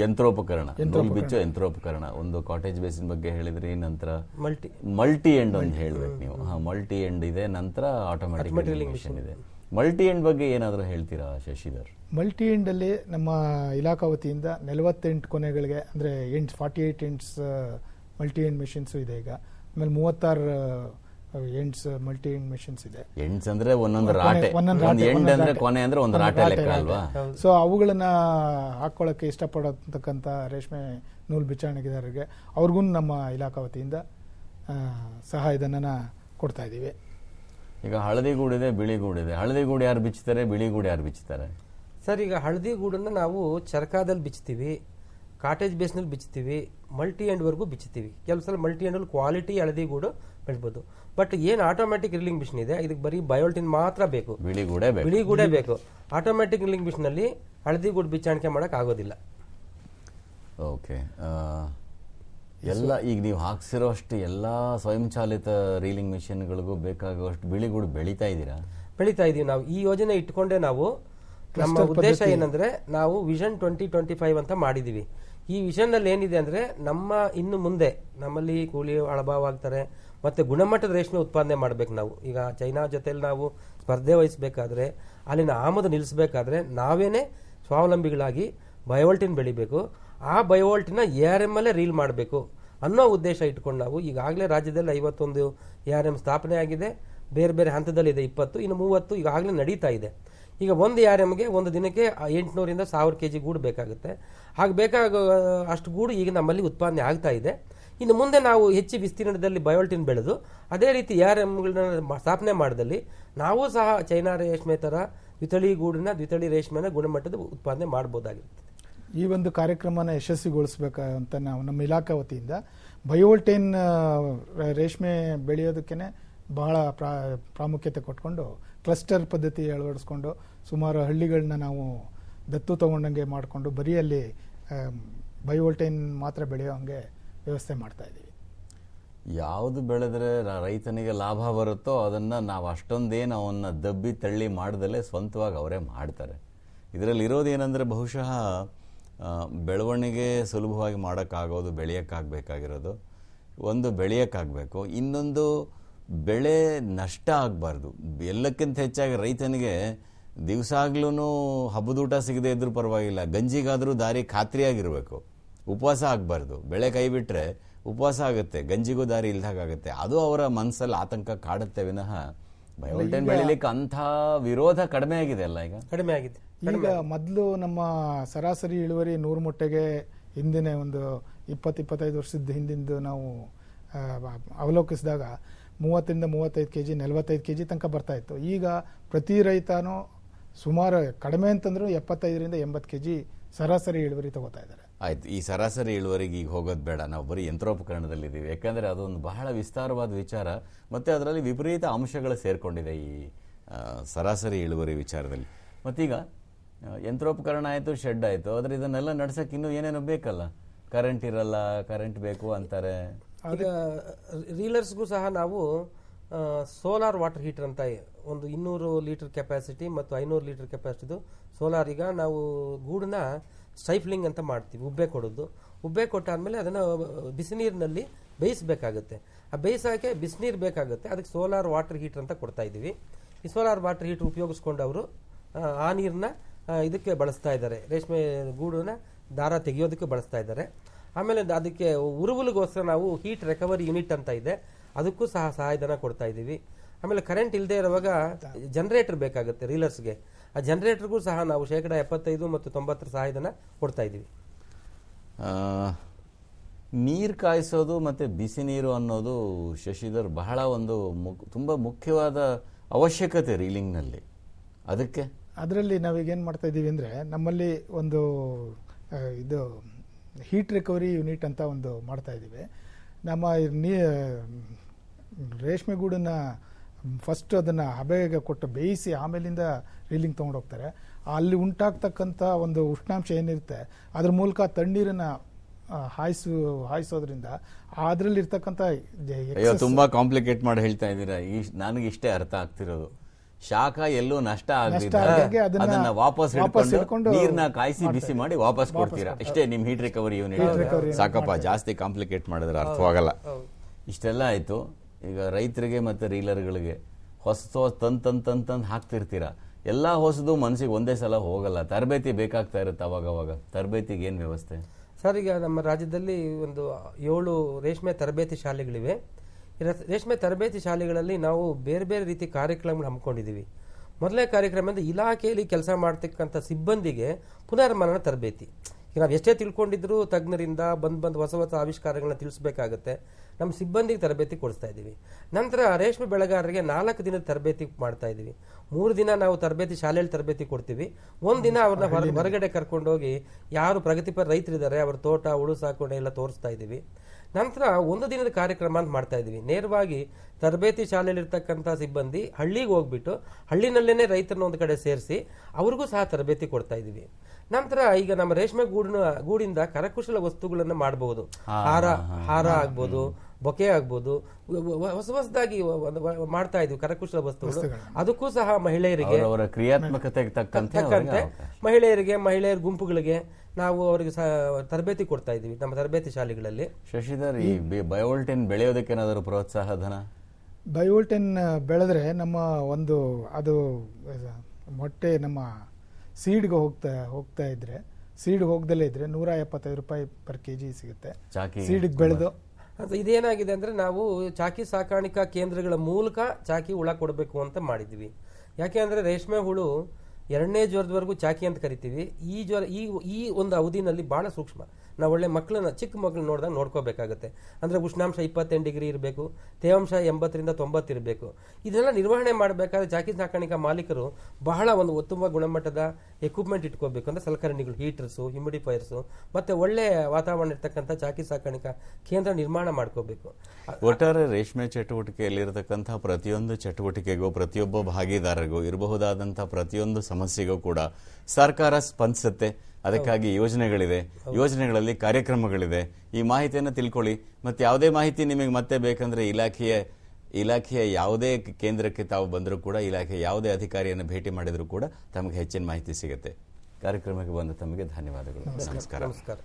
ಯಂತ್ರೋಪಕರಣ. ಬಿಚ್ಚೋ ಯಂತ್ರೋಪಕರಣ. ಒಂದು ಕಾಟೇಜ್ ಬೇಸಿನ ಬಗ್ಗೆ ಹೇಳಿದ್ರಿ ನಂತರ ಮಲ್ಟಿ ಮಲ್ಟಿ ಎಂಡ್ ಒಂದು ಹೇಳ್ಬೇಕು ನೀವು. ಹಾ ಮಲ್ಟಿ ಎಂಡ್ ಇದೆ ನಂತರ ಆಟೋಮ್ಯಾಟಿಕ್ ಮಿಷನ್ ಇದೆ. ಮಲ್ಟಿ ಎಂಡ್ ಬಗ್ಗೆ ಏನಾದರೂ ಹೇಳ್ತೀರಾ ಶಶಿಧರ್? ಮಲ್ಟಿ ಎಂಡಲ್ಲಿ ನಮ್ಮ ಇಲಾಖಾ ವತಿಯಿಂದ ನಲವತ್ತೆಂಟು ಕೊನೆಗಳಿಗೆ ಅಂದರೆ end forty eight ends multi end machines ಇದೆ ಈಗ. ಆಮೇಲೆ ಮೂವತ್ತಾರು ಎಂಟ್ಸ್ ಮಲ್ಟಿ ಎಂಡ್ ಮೆಷಿನ್ಸ್ ಇದೆ. ಎಂಡ್ಸ್ ಅಂದ್ರೆ ಒಂದೊಂದು ರಾಟೆ. ಒಂದೊಂದು ರಾಟೆ, ಎಂಡ್ ಅಂದ್ರೆ. ಕೊನೆ ಅಂದ್ರೆ ಒಂದು ರಾಟೆ ಲೆಕ್ಕ. ಅಲ್ವಾ? ಸೊ ಅವುಗಳನ್ನ ಹಾಕೊಳ್ಳೋಕೆ ಇಷ್ಟಪಡತಕ್ಕಂಥ ರೇಷ್ಮೆ ನೂಲು ಬಿಚ್ಚಾಣಿಕೆದಾರರಿಗೆ ಅವ್ರಿಗೂ ನಮ್ಮ ಇಲಾಖಾ ವತಿಯಿಂದ ಸಹಾಯಧನನ ಕೊಡ್ತಾ ಇದ್ದೀವಿ. ಈಗ ಹಳದಿ ಗೂಡಿದೆ ಬಿಳಿ ಗೂಡಿದೆ ಹಳದಿ ಗೂಡು ಯಾರು ಬಿಚ್ಚುತ್ತಾರೆ ಬಿಳಿ ಗೂಡು ಯಾರು ಬಿಚ್ಚುತ್ತಾರೆ ಸರ್ ಈಗ ಹಳದಿ ಗೂಡನ್ನು ನಾವು ಚರಕಾದಲ್ಲಿ ಬಿಚ್ತೀವಿ ಕಾಟೇಜ್ ಬೇಸ್ನಲ್ಲಿ ಬಿಚ್ತೀವಿ ಮಲ್ಟಿ ಎಂಡ್ವರೆಗೂ ಬಿಚ್ತೀವಿ. ಕೆಲವು ಸಲ ಮಲ್ಟಿ ಎಂಡಲ್ಲಿ ಕ್ವಾಲಿಟಿ ಹಳದಿ ಗೂಡು ಬೆಳೆಸ್ಬೋದು ಬಟ್ ಏನು ಆಟೋಮ್ಯಾಟಿಕ್ ರಿಲಿಂಗ್ ಮಿಷನ್ ಇದೆ ಇದಕ್ಕೆ ಬರೀ ಬಯೋಲ್ಟಿನ್ ಮಾತ್ರ ಬೇಕು. ಬಿಳಿ ಬಿಳಿಗೂಡೆ ಬೇಕು. ಬಿಳಿ ಗೂಡೇ ಬೇಕು. ಆಟೋಮೆಟಿಕ್ ರಿಲಿಂಗ್ ಮಿಷನಲ್ಲಿ ಹಳದಿ ಗೂಡು ಬಿಚ್ಚಾಣಿಕೆ ಮಾಡಕ್ ಆಗೋದಿಲ್ಲ. ಓಕೆ ಎಲ್ಲ ಈಗ ನೀವು ಹಾಕ್ಸಿರೋಷ್ಟು ಎಲ್ಲ ಸ್ವಯಂಚಾಲಿತ ರೀಲಿಂಗ್ ಮಿಷಿನ್ಗಳಿಗೂ ಬೇಕಾಗುವಷ್ಟು ಬಿಳಿ ಗೂಡು ಬೆಳೀತಾ ಇದ್ದೀರಾ? ಬೆಳೀತಾ ಇದೀವಿ ನಾವು. ಈ ಯೋಜನೆ ಇಟ್ಕೊಂಡೇ ನಾವು ನಮ್ಮ ಉದ್ದೇಶ. ಏನಂದ್ರೆ ನಾವು ವಿಷನ್ ಟ್ವೆಂಟಿ ಟ್ವೆಂಟಿ ಫೈವ್ ಅಂತ ಮಾಡಿದೀವಿ. ಈ ವಿಷನ್ ಅಲ್ಲಿ ಏನಿದೆ ಅಂದ್ರೆ ನಮ್ಮ ಇನ್ನು ಮುಂದೆ ನಮ್ಮಲ್ಲಿ ಕೂಲಿ ಅಳಭಾವ ಆಗ್ತಾರೆ ಮತ್ತೆ ಗುಣಮಟ್ಟದ ರೇಷ್ಮೆ ಉತ್ಪಾದನೆ ಮಾಡಬೇಕು ನಾವು. ಈಗ ಚೈನಾ ಜೊತೆಲಿ ನಾವು ಸ್ಪರ್ಧೆ ವಹಿಸಬೇಕಾದ್ರೆ, ಅಲ್ಲಿನ ಆಮದು ನಿಲ್ಲಿಸಬೇಕಾದ್ರೆ ನಾವೇನೆ ಸ್ವಾವಲಂಬಿಗಳಾಗಿ ಬಯೋಲ್ಟಿನ್ ಬೆಳಿಬೇಕು. ಆ ಬಯೋಲ್ಟಿನ ಎ ಆರ್ ಎಂ ಅಲ್ಲೇ ರೀಲ್ ಮಾಡಬೇಕು ಅನ್ನೋ ಉದ್ದೇಶ ಇಟ್ಕೊಂಡು ನಾವು ಈಗಾಗಲೇ ರಾಜ್ಯದಲ್ಲಿ ಐವತ್ತೊಂದು ಎ ಆರ್ ಎಂ ಸ್ಥಾಪನೆ ಆಗಿದೆ. ಬೇರೆ ಬೇರೆ ಹಂತದಲ್ಲಿದೆ ಇಪ್ಪತ್ತು, ಇನ್ನು ಮೂವತ್ತು ಈಗಾಗಲೇ ನಡೀತಾ ಇದೆ. ಈಗ ಒಂದು ಎ ಆರ್ ಎಮ್ಗೆ ಒಂದು ದಿನಕ್ಕೆ ಎಂಟುನೂರಿಂದ ಸಾವಿರ ಕೆ ಜಿ ಗೂಡು ಬೇಕಾಗುತ್ತೆ. ಹಾಗೆ ಬೇಕಾಗೋ ಅಷ್ಟು ಗೂಡು ಈಗ ನಮ್ಮಲ್ಲಿ ಉತ್ಪಾದನೆ ಆಗ್ತಾ ಇದೆ. ಇನ್ನು ಮುಂದೆ ನಾವು ಹೆಚ್ಚು ವಿಸ್ತೀರ್ಣದಲ್ಲಿ ಬಯೋಲ್ಟಿನ್ ಬೆಳೆದು, ಅದೇ ರೀತಿ ಆರ್ ಎಮ್ಗಳನ್ನ ಸ್ಥಾಪನೆ ಮಾಡಿದಲ್ಲಿ, ನಾವು ಸಹ ಚೈನಾ ರೇಷ್ಮೆ ಥರ ದ್ವಿತಳಿ ಗೂಡಿನ ದ್ವಿತಳಿ ರೇಷ್ಮೆನ ಗುಣಮಟ್ಟದ ಉತ್ಪಾದನೆ ಮಾಡ್ಬೋದಾಗಿರುತ್ತೆ ಈ ಒಂದು ಕಾರ್ಯಕ್ರಮನ ಯಶಸ್ವಿಗೊಳಿಸ್ಬೇಕಂತ ನಾವು ನಮ್ಮ ಇಲಾಖಾ ವತಿಯಿಂದ ಬಯೋಲ್ಟೈನ್ ರೇಷ್ಮೆ ಬೆಳೆಯೋದಕ್ಕೆ ಬಹಳ ಪ್ರಾ, ಪ್ರಾಮುಖ್ಯತೆ ಕೊಟ್ಕೊಂಡು, ಕ್ಲಸ್ಟರ್ ಪದ್ಧತಿ ಅಳವಡಿಸ್ಕೊಂಡು, ಸುಮಾರು ಹಳ್ಳಿಗಳನ್ನ ನಾವು ದತ್ತು ತಗೊಂಡಂಗೆ ಮಾಡಿಕೊಂಡು ಬರೀ ಅಲ್ಲಿ ಬಯೋಲ್ಟೈನ್ ಮಾತ್ರ ಬೆಳೆಯೋ ಹಂಗೆ ವ್ಯವಸ್ಥೆ ಮಾಡ್ತಾ ಇದ್ದೀವಿ. ಯಾವುದು ಬೆಳೆದ್ರೆ ರೈತನಿಗೆ ಲಾಭ ಬರುತ್ತೋ ಅದನ್ನು ನಾವು ಅಷ್ಟೊಂದೇನು ಅವನ್ನ ದಬ್ಬಿ ತಳ್ಳಿ ಮಾಡ್ದಲೇ ಸ್ವಂತವಾಗಿ ಅವರೇ ಮಾಡ್ತಾರೆ. ಇದರಲ್ಲಿ ಏನಂದರೆ ಬಹುಶಃ ಬೆಳವಣಿಗೆ ಸುಲಭವಾಗಿ ಮಾಡೋಕ್ಕಾಗೋದು, ಬೆಳೆಯೋಕ್ಕಾಗಬೇಕಾಗಿರೋದು. ಒಂದು ಬೆಳೆಯೋಕ್ಕಾಗಬೇಕು. ಇನ್ನೊಂದು ಬೆಳೆ ನಷ್ಟ ಆಗಬಾರ್ದು. ಎಲ್ಲಕ್ಕಿಂತ ಹೆಚ್ಚಾಗಿ ರೈತನಿಗೆ ದಿವಸಾಗ್ಲೂ ಹಬ್ಬದೂಟ ಸಿಗದೆ ಇದ್ರೂ ಪರವಾಗಿಲ್ಲ. ಗಂಜಿಗಾದರೂ ದಾರಿ ಖಾತ್ರಿಯಾಗಿರಬೇಕು. ಉಪವಾಸ ಆಗಬಾರ್ದು. ಬೆಳೆ ಕೈ ಬಿಟ್ಟರೆ ಉಪವಾಸ ಆಗುತ್ತೆ ಗಂಜಿಗೂ ದಾರಿ ಇಲ್ದಾಗುತ್ತೆ ಅದು ಅವರ ಮನಸ್ಸಲ್ಲಿ ಆತಂಕ ಕಾಡುತ್ತೆ ವಿನಃ ಬಯೋಲ್ಟೈನ್ ಬೆಳಿಲಿಕ್ಕೆ ಅಂಥ ವಿರೋಧ ಕಡಿಮೆ ಆಗಿದೆ ಅಲ್ಲ ಈಗ? ಕಡಿಮೆ ಆಗಿದೆ. ಈಗ ಮೊದಲು ನಮ್ಮ ಸರಾಸರಿ ಇಳುವರಿ ನೂರು ಮೊಟ್ಟೆಗೆ ಹಿಂದಿನ ಒಂದು ಇಪ್ಪತ್ತು ಇಪ್ಪತ್ತೈದು ವರ್ಷದ ಹಿಂದಿಂದು ನಾವು ಅವಲೋಕಿಸಿದಾಗ ಮೂವತ್ತರಿಂದ ಮೂವತ್ತೈದು ಕೆ ಜಿ ನಲವತ್ತೈದು ಕೆ ಜಿ ತನಕ ಬರ್ತಾ ಇತ್ತು. ಈಗ ಪ್ರತಿ ರೈತನೂ ಸುಮಾರು ಕಡಿಮೆ ಅಂತಂದ್ರೂ ಎಪ್ಪತ್ತೈದರಿಂದ ಎಂಬತ್ತು ಕೆ ಜಿ ಸರಾಸರಿ ಇಳುವರಿ ತಗೋತಾ ಇದ್ದಾರೆ. ಆಯ್ತು, ಈ ಸರಾಸರಿ ಇಳುವರಿಗೆ ಈಗ ಹೋಗೋದು ಬೇಡ. ನಾವು ಬರೀ ಯಂತ್ರೋಪಕರಣದಲ್ಲಿದ್ದೀವಿ. ಯಾಕಂದ್ರೆ ಅದೊಂದು ಬಹಳ ವಿಸ್ತಾರವಾದ ವಿಚಾರ, ಮತ್ತು ಅದರಲ್ಲಿ ವಿಪರೀತ ಅಂಶಗಳು ಸೇರಿಕೊಂಡಿದೆ ಈ ಸರಾಸರಿ ಇಳುವರಿ ವಿಚಾರದಲ್ಲಿ. ಮತ್ತೀಗ ಯಂತ್ರೋಪಕರಣ ಆಯಿತು ಶೆಡ್ ಆಯಿತು, ಆದರೆ ಇದನ್ನೆಲ್ಲ ನಡ್ಸೋಕೆ ಇನ್ನೂ ಏನೇನೋ ಬೇಕಲ್ಲ? ಕರೆಂಟ್ ಇರಲ್ಲ ಕರೆಂಟ್ ಬೇಕು ಅಂತಾರೆ. ಈಗ ರೀಲರ್ಸ್ಗೂ ಸಹ ನಾವು ಸೋಲಾರ್ ವಾಟರ್ ಹೀಟರ್ ಅಂತ ಒಂದು ಇನ್ನೂರು ಲೀಟರ್ ಕೆಪಾಸಿಟಿ ಮತ್ತು ಐನೂರು ಲೀಟರ್ ಕೆಪಾಸಿಟಿದು ಸೋಲಾರ್ ಈಗ ನಾವು ಗೂಡನ್ನ ಸ್ಟೈಫ್ಲಿಂಗ್ ಅಂತ ಮಾಡ್ತೀವಿ ಉಬ್ಬೆ ಕೊಡೋದು. ಉಬ್ಬೆ ಕೊಟ್ಟಾದ್ಮೇಲೆ ಅದನ್ನು ಬಿಸಿನೀರಿನಲ್ಲಿ ಬೇಯಿಸಬೇಕಾಗುತ್ತೆ. ಆ ಬೇಯಿಸೋಕೆ ಬಿಸಿನೀರು ಬೇಕಾಗುತ್ತೆ. ಅದಕ್ಕೆ ಸೋಲಾರ್ ವಾಟರ್ ಹೀಟರ್ ಅಂತ ಕೊಡ್ತಾ ಇದ್ದೀವಿ. ಈ ಸೋಲಾರ್ ವಾಟರ್ ಹೀಟರ್ ಉಪಯೋಗಿಸ್ಕೊಂಡು ಅವರು ಆ ನೀರನ್ನ ಇದಕ್ಕೆ ಬಳಸ್ತಾ ಇದ್ದಾರೆ. ರೇಷ್ಮೆ ಗೂಡನ್ನ ದಾರ ತೆಗೆಯೋದಕ್ಕೆ ಬಳಸ್ತಾ ಇದ್ದಾರೆ. ಆಮೇಲೆ ಅದಕ್ಕೆ ಉರುವಲಿಗೋಸ್ಕರ ನಾವು ಹೀಟ್ ರಿಕವರಿ ಯೂನಿಟ್ ಅಂತ ಇದೆ. ಅದಕ್ಕೂ ಸಹ ಸಹಾಯಧನ ಕೊಡ್ತಾ ಇದ್ದೀವಿ. ಆಮೇಲೆ ಕರೆಂಟ್ ಇಲ್ಲದೆ ಇರುವಾಗ ಜನರೇಟರ್ ಬೇಕಾಗುತ್ತೆ ರೀಲರ್ಸ್ಗೆ. ಆ ಜನರೇಟರ್ಗೂ ಸಹ ನಾವು ಶೇಕಡ ಎಪ್ಪತ್ತೈದು ಮತ್ತು ತೊಂಬತ್ತರ ಸಹಾಯಧನ ಕೊಡ್ತಾ ಇದ್ದೀವಿ. ನೀರು ಕಾಯಿಸೋದು ಮತ್ತು ಬಿಸಿ ನೀರು ಅನ್ನೋದು ಶಶಿಧರ್ ಬಹಳ ಒಂದು ಮುಕ್ ತುಂಬ ಮುಖ್ಯವಾದ ಅವಶ್ಯಕತೆ ರೀಲಿಂಗ್ನಲ್ಲಿ. ಅದಕ್ಕೆ? ಅದರಲ್ಲಿ ನಾವೀಗೇನು ಮಾಡ್ತಾ ಇದ್ದೀವಿ ಅಂದರೆ ನಮ್ಮಲ್ಲಿ ಒಂದು ಇದು ಹೀಟ್ ರಿಕವರಿ ಯೂನಿಟ್ ಅಂತ ಒಂದು ಮಾಡ್ತಾ ಇದ್ದೀವಿ. ನಮ್ಮ ನೀ ರೇಷ್ಮೆ ಗೂಡನ್ನ ಫಸ್ಟ್ ಅದನ್ನು ಹಬೆಗೆ ಕೊಟ್ಟು ಬೇಯಿಸಿ ಆಮೇಲಿಂದ ರೀಲಿಂಗ್ ತೊಗೊಂಡೋಗ್ತಾರೆ ಅಲ್ಲಿ ಉಂಟಾಗ್ತಕ್ಕಂಥ ಒಂದು ಉಷ್ಣಾಂಶ ಏನಿರುತ್ತೆ ಅದ್ರ ಮೂಲಕ ತಣ್ಣೀರನ್ನ ಹಾಯಿಸು ಹಾಯಿಸೋದ್ರಿಂದ ಅದರಲ್ಲಿರ್ತಕ್ಕಂಥ ಅಯ್ಯೋ ತುಂಬಾ ಕಾಂಪ್ಲಿಕೇಟ್ ಮಾಡಿ ಹೇಳ್ತಾ ಇದ್ದೀರಾ. ಈ ನನಗೆ ಇಷ್ಟೇ ಅರ್ಥ ಆಗ್ತಿರೋದು. ಶಾಖ ಎಲ್ಲೂ ನಷ್ಟ ಆಗದಾಗೆ ಅದನ್ನ ವಾಪಸ್ ಹಿಡ್ಕೊಂಡು ನೀರ್ನ ಕಾಯಿಸಿ ಬಿಸಿ ಮಾಡಿ ವಾಪಸ್ ಕೊಡ್ತೀರಾ? ಇಷ್ಟೇ ನಿಮ್ ಹೀಟ್ ರಿಕವರಿ ಯೂನಿಟ್ ಸಾಕಪ್ಪ ಜಾಸ್ತಿ ಕಾಂಪ್ಲಿಕೇಟ್ ಮಾಡಿದ್ರೆ ಅರ್ಥವಾಗಲ್ಲ. ಇಷ್ಟೆಲ್ಲ ಆಯ್ತು. ಈಗ ರೈತರಿಗೆ ಮತ್ತು ರೀಲರ್ಗಳಿಗೆ ಹೊಸ ತಂದು ಹಾಕ್ತಿರ್ತೀರ? ಎಲ್ಲ ಹೊಸದು ಮನಸ್ಸಿಗೆ ಒಂದೇ ಸಲ ಹೋಗಲ್ಲ. ತರಬೇತಿ ಬೇಕಾಗ್ತಾ ಇರುತ್ತೆ ಅವಾಗ ಅವಾಗ. ತರಬೇತಿಗೆ ಏನು ವ್ಯವಸ್ಥೆ? ಸರ್, ಈಗ ನಮ್ಮ ರಾಜ್ಯದಲ್ಲಿ ಒಂದು ಏಳು ರೇಷ್ಮೆ ತರಬೇತಿ ಶಾಲೆಗಳಿವೆ. ರೇಷ್ಮೆ ತರಬೇತಿ ಶಾಲೆಗಳಲ್ಲಿ ನಾವು ಬೇರೆ ಬೇರೆ ರೀತಿ ಕಾರ್ಯಕ್ರಮಗಳು ಹಮ್ಮಿಕೊಂಡಿದ್ದೀವಿ. ಮೊದಲನೇ ಕಾರ್ಯಕ್ರಮ ಅಂದರೆ ಇಲಾಖೆಯಲ್ಲಿ ಕೆಲಸ ಮಾಡ್ತಕ್ಕಂಥ ಸಿಬ್ಬಂದಿಗೆ ಪುನರ್ಮನನ ತರಬೇತಿ. ಈಗ ನಾವು ಎಷ್ಟೇ ತಿಳ್ಕೊಂಡಿದ್ರು ತಜ್ಞರಿಂದ ಬಂದು ಬಂದು ಹೊಸ ಹೊಸ ಆವಿಷ್ಕಾರಗಳನ್ನ ತಿಳಿಸ್ಬೇಕಾಗುತ್ತೆ. ನಮ್ಮ ಸಿಬ್ಬಂದಿಗೆ ತರಬೇತಿ ಕೊಡಿಸ್ತಾ ಇದ್ದೀವಿ. ನಂತರ ರೇಷ್ಮೆ ಬೆಳೆಗಾರರಿಗೆ ನಾಲ್ಕು ದಿನದ ತರಬೇತಿ ಮಾಡ್ತಾ ಇದ್ದೀವಿ. ಮೂರು ದಿನ ನಾವು ತರಬೇತಿ ಶಾಲೆಯಲ್ಲಿ ತರಬೇತಿ ಕೊಡ್ತೀವಿ. ಒಂದು ದಿನ ಅವ್ರನ್ನ ಹೊರ ಹೊರಗಡೆ ಕರ್ಕೊಂಡೋಗಿ ಯಾರು ಪ್ರಗತಿಪರ ರೈತರಿದ್ದಾರೆ ಅವ್ರ ತೋಟ ಉಳು ಸಾಕೊಂಡೆ ಎಲ್ಲ ತೋರಿಸ್ತಾ ಇದ್ದೀವಿ. ನಂತರ ಒಂದು ದಿನದ ಕಾರ್ಯಕ್ರಮ ಅಂತ ಮಾಡ್ತಾ ಇದ್ದೀವಿ. ನೇರವಾಗಿ ತರಬೇತಿ ಶಾಲೆಯಲ್ಲಿರ್ತಕ್ಕಂಥ ಸಿಬ್ಬಂದಿ ಹಳ್ಳಿಗೆ ಹೋಗ್ಬಿಟ್ಟು ಹಳ್ಳಿನಲ್ಲೇನೆ ರೈತರನ್ನ ಒಂದು ಕಡೆ ಸೇರಿಸಿ ಅವ್ರಿಗೂ ಸಹ ತರಬೇತಿ ಕೊಡ್ತಾ ಇದ್ದೀವಿ. ನಂತರ ಈಗ ನಮ್ಮ ರೇಷ್ಮೆ ಗೂಡಿನ ಗೂಡಿಂದ ಕರಕುಶಲ ವಸ್ತುಗಳನ್ನು ಮಾಡಬಹುದು ಹಾರ ಹಾರ ಆಗ್ಬೋದು. ಬೊಕೆ ಆಗ್ಬೋದು. ಹೊಸ ಹೊಸದಾಗಿ ಮಾಡ್ತಾ ಇದ್ವಿ ಕರಕುಶಲ ವಸ್ತುಗಳು. ಅದಕ್ಕೂ ಸಹ ಮಹಿಳೆಯರಿಗೆ ಅವರ ಕ್ರಿಯಾತ್ಮಕತೆಗೆ ತಕ್ಕಂತೆ ತಕ್ಕಂತೆ ಮಹಿಳೆಯರಿಗೆ ಮಹಿಳೆಯರ ಗುಂಪುಗಳಿಗೆ ನಾವು ಅವರಿಗೆ ಸಹ ತರಬೇತಿ ಕೊಡ್ತಾ ಇದ್ದೀವಿ ನಮ್ಮ ತರಬೇತಿ ಶಾಲೆಗಳಲ್ಲಿ. ಶಶಿಧರ್ ಈ ಬಯೋಲ್ಟಿನ್ ಬೆಳೆಯೋದಕ್ಕೆ ಏನಾದರೂ ಪ್ರೋತ್ಸಾಹ ಧನ? ಬಯೋಲ್ಟಿನ್ ಬೆಳೆದ್ರೆ ನಮ್ಮ ಒಂದು ಅದು ಮೊಟ್ಟೆ ನಮ್ಮ ಸೀಡ್ಗೆ ಹೋಗ್ತಾ ಹೋಗ್ತಾ ಇದ್ರೆ ಸೀಡ್ ಹೋಗ್ದಲ್ಲೇ ಇದ್ರೆ ನೂರ ಎಪ್ಪತ್ತೈದು ರೂಪಾಯಿ ಪರ್ ಕೆ ಜಿ ಸಿಗುತ್ತೆ ಸೀಡ್ಗೆ ಬೆಳೆದು ಅದು ಇದೇನಾಗಿದೆ ಅಂದರೆ ನಾವು ಚಾಕಿ ಸಾಕಾಣಿಕಾ ಕೇಂದ್ರಗಳ ಮೂಲಕ ಚಾಕಿ ಹುಳ ಕೊಡಬೇಕು ಅಂತ ಮಾಡಿದ್ವಿ. ಯಾಕೆ ಅಂದರೆ ರೇಷ್ಮೆ ಹುಳು ಎರಡನೇ ಜ್ವರದವರೆಗೂ ಚಾಕಿ ಅಂತ ಕರಿತೀವಿ. ಈ ಜ್ವರ ಈ ಈ ಒಂದು ಅವಧಿನಲ್ಲಿ ಭಾಳ ಸೂಕ್ಷ್ಮ. ನಾವು ಒಳ್ಳೆ ಮಕ್ಕಳನ್ನ ಚಿಕ್ಕ ಮಕ್ಕಳನ್ನ ನೋಡಿದಾಗ ನೋಡ್ಕೋಬೇಕಾಗುತ್ತೆ. ಅಂದರೆ ಉಷ್ಣಾಂಶ ಇಪ್ಪತ್ತೆಂಟು ಡಿಗ್ರಿ ಇರಬೇಕು, ತೇವಾಂಶ ಎಂಬತ್ತರಿಂದ ತೊಂಬತ್ತು ಇರಬೇಕು. ಇದೆಲ್ಲ ನಿರ್ವಹಣೆ ಮಾಡಬೇಕಾದ್ರೆ ಜಾಕಿ ಸಾಕಾಣಿಕಾ ಮಾಲೀಕರು ಬಹಳ ಒಂದು ಉತ್ತಮ ಗುಣಮಟ್ಟದ ಎಕ್ವಿಪ್ಮೆಂಟ್ ಇಟ್ಕೋಬೇಕು. ಅಂದರೆ ಸಲಕರಣೆಗಳು ಹೀಟರ್ಸು ಹ್ಯುಮಿಡಿಫೈರ್ಸು ಮತ್ತು ಒಳ್ಳೆ ವಾತಾವರಣ ಇರ್ತಕ್ಕಂಥ ಜಾಕಿ ಸಾಕಾಣಿಕಾ ಕೇಂದ್ರ ನಿರ್ಮಾಣ ಮಾಡ್ಕೋಬೇಕು. ಒಟ್ಟಾರೆ ರೇಷ್ಮೆ ಚಟುವಟಿಕೆಯಲ್ಲಿರತಕ್ಕಂಥ ಪ್ರತಿಯೊಂದು ಚಟುವಟಿಕೆಗೂ, ಪ್ರತಿಯೊಬ್ಬ ಭಾಗಿದಾರರಿಗೂ ಇರಬಹುದಾದಂಥ ಪ್ರತಿಯೊಂದು ಸಮಸ್ಯೆಗೂ ಕೂಡ ಸರ್ಕಾರ ಸ್ಪಂದಿಸುತ್ತೆ. ಅದಕ್ಕಾಗಿ ಯೋಜನೆಗಳಿದೆ. ಯೋಜನೆಗಳಲ್ಲಿ ಕಾರ್ಯಕ್ರಮಗಳಿದೆ. ಈ ಮಾಹಿತಿಯನ್ನು ತಿಳ್ಕೊಳ್ಳಿ. ಮತ್ತೆ ಯಾವುದೇ ಮಾಹಿತಿ ನಿಮಗೆ ಮತ್ತೆ ಬೇಕಂದ್ರೆ ಇಲಾಖೆಯ ಇಲಾಖೆಯ ಯಾವುದೇ ಕೇಂದ್ರಕ್ಕೆ ತಾವು ಬಂದರೂ ಕೂಡ ಇಲಾಖೆಯ ಯಾವುದೇ ಅಧಿಕಾರಿಯನ್ನು ಭೇಟಿ ಮಾಡಿದರೂ ಕೂಡ ತಮಗೆ ಹೆಚ್ಚಿನ ಮಾಹಿತಿ ಸಿಗುತ್ತೆ. ಕಾರ್ಯಕ್ರಮಕ್ಕೆ ಬಂದ ತಮಗೆ ಧನ್ಯವಾದಗಳು. ನಮಸ್ಕಾರ. ನಮಸ್ಕಾರ.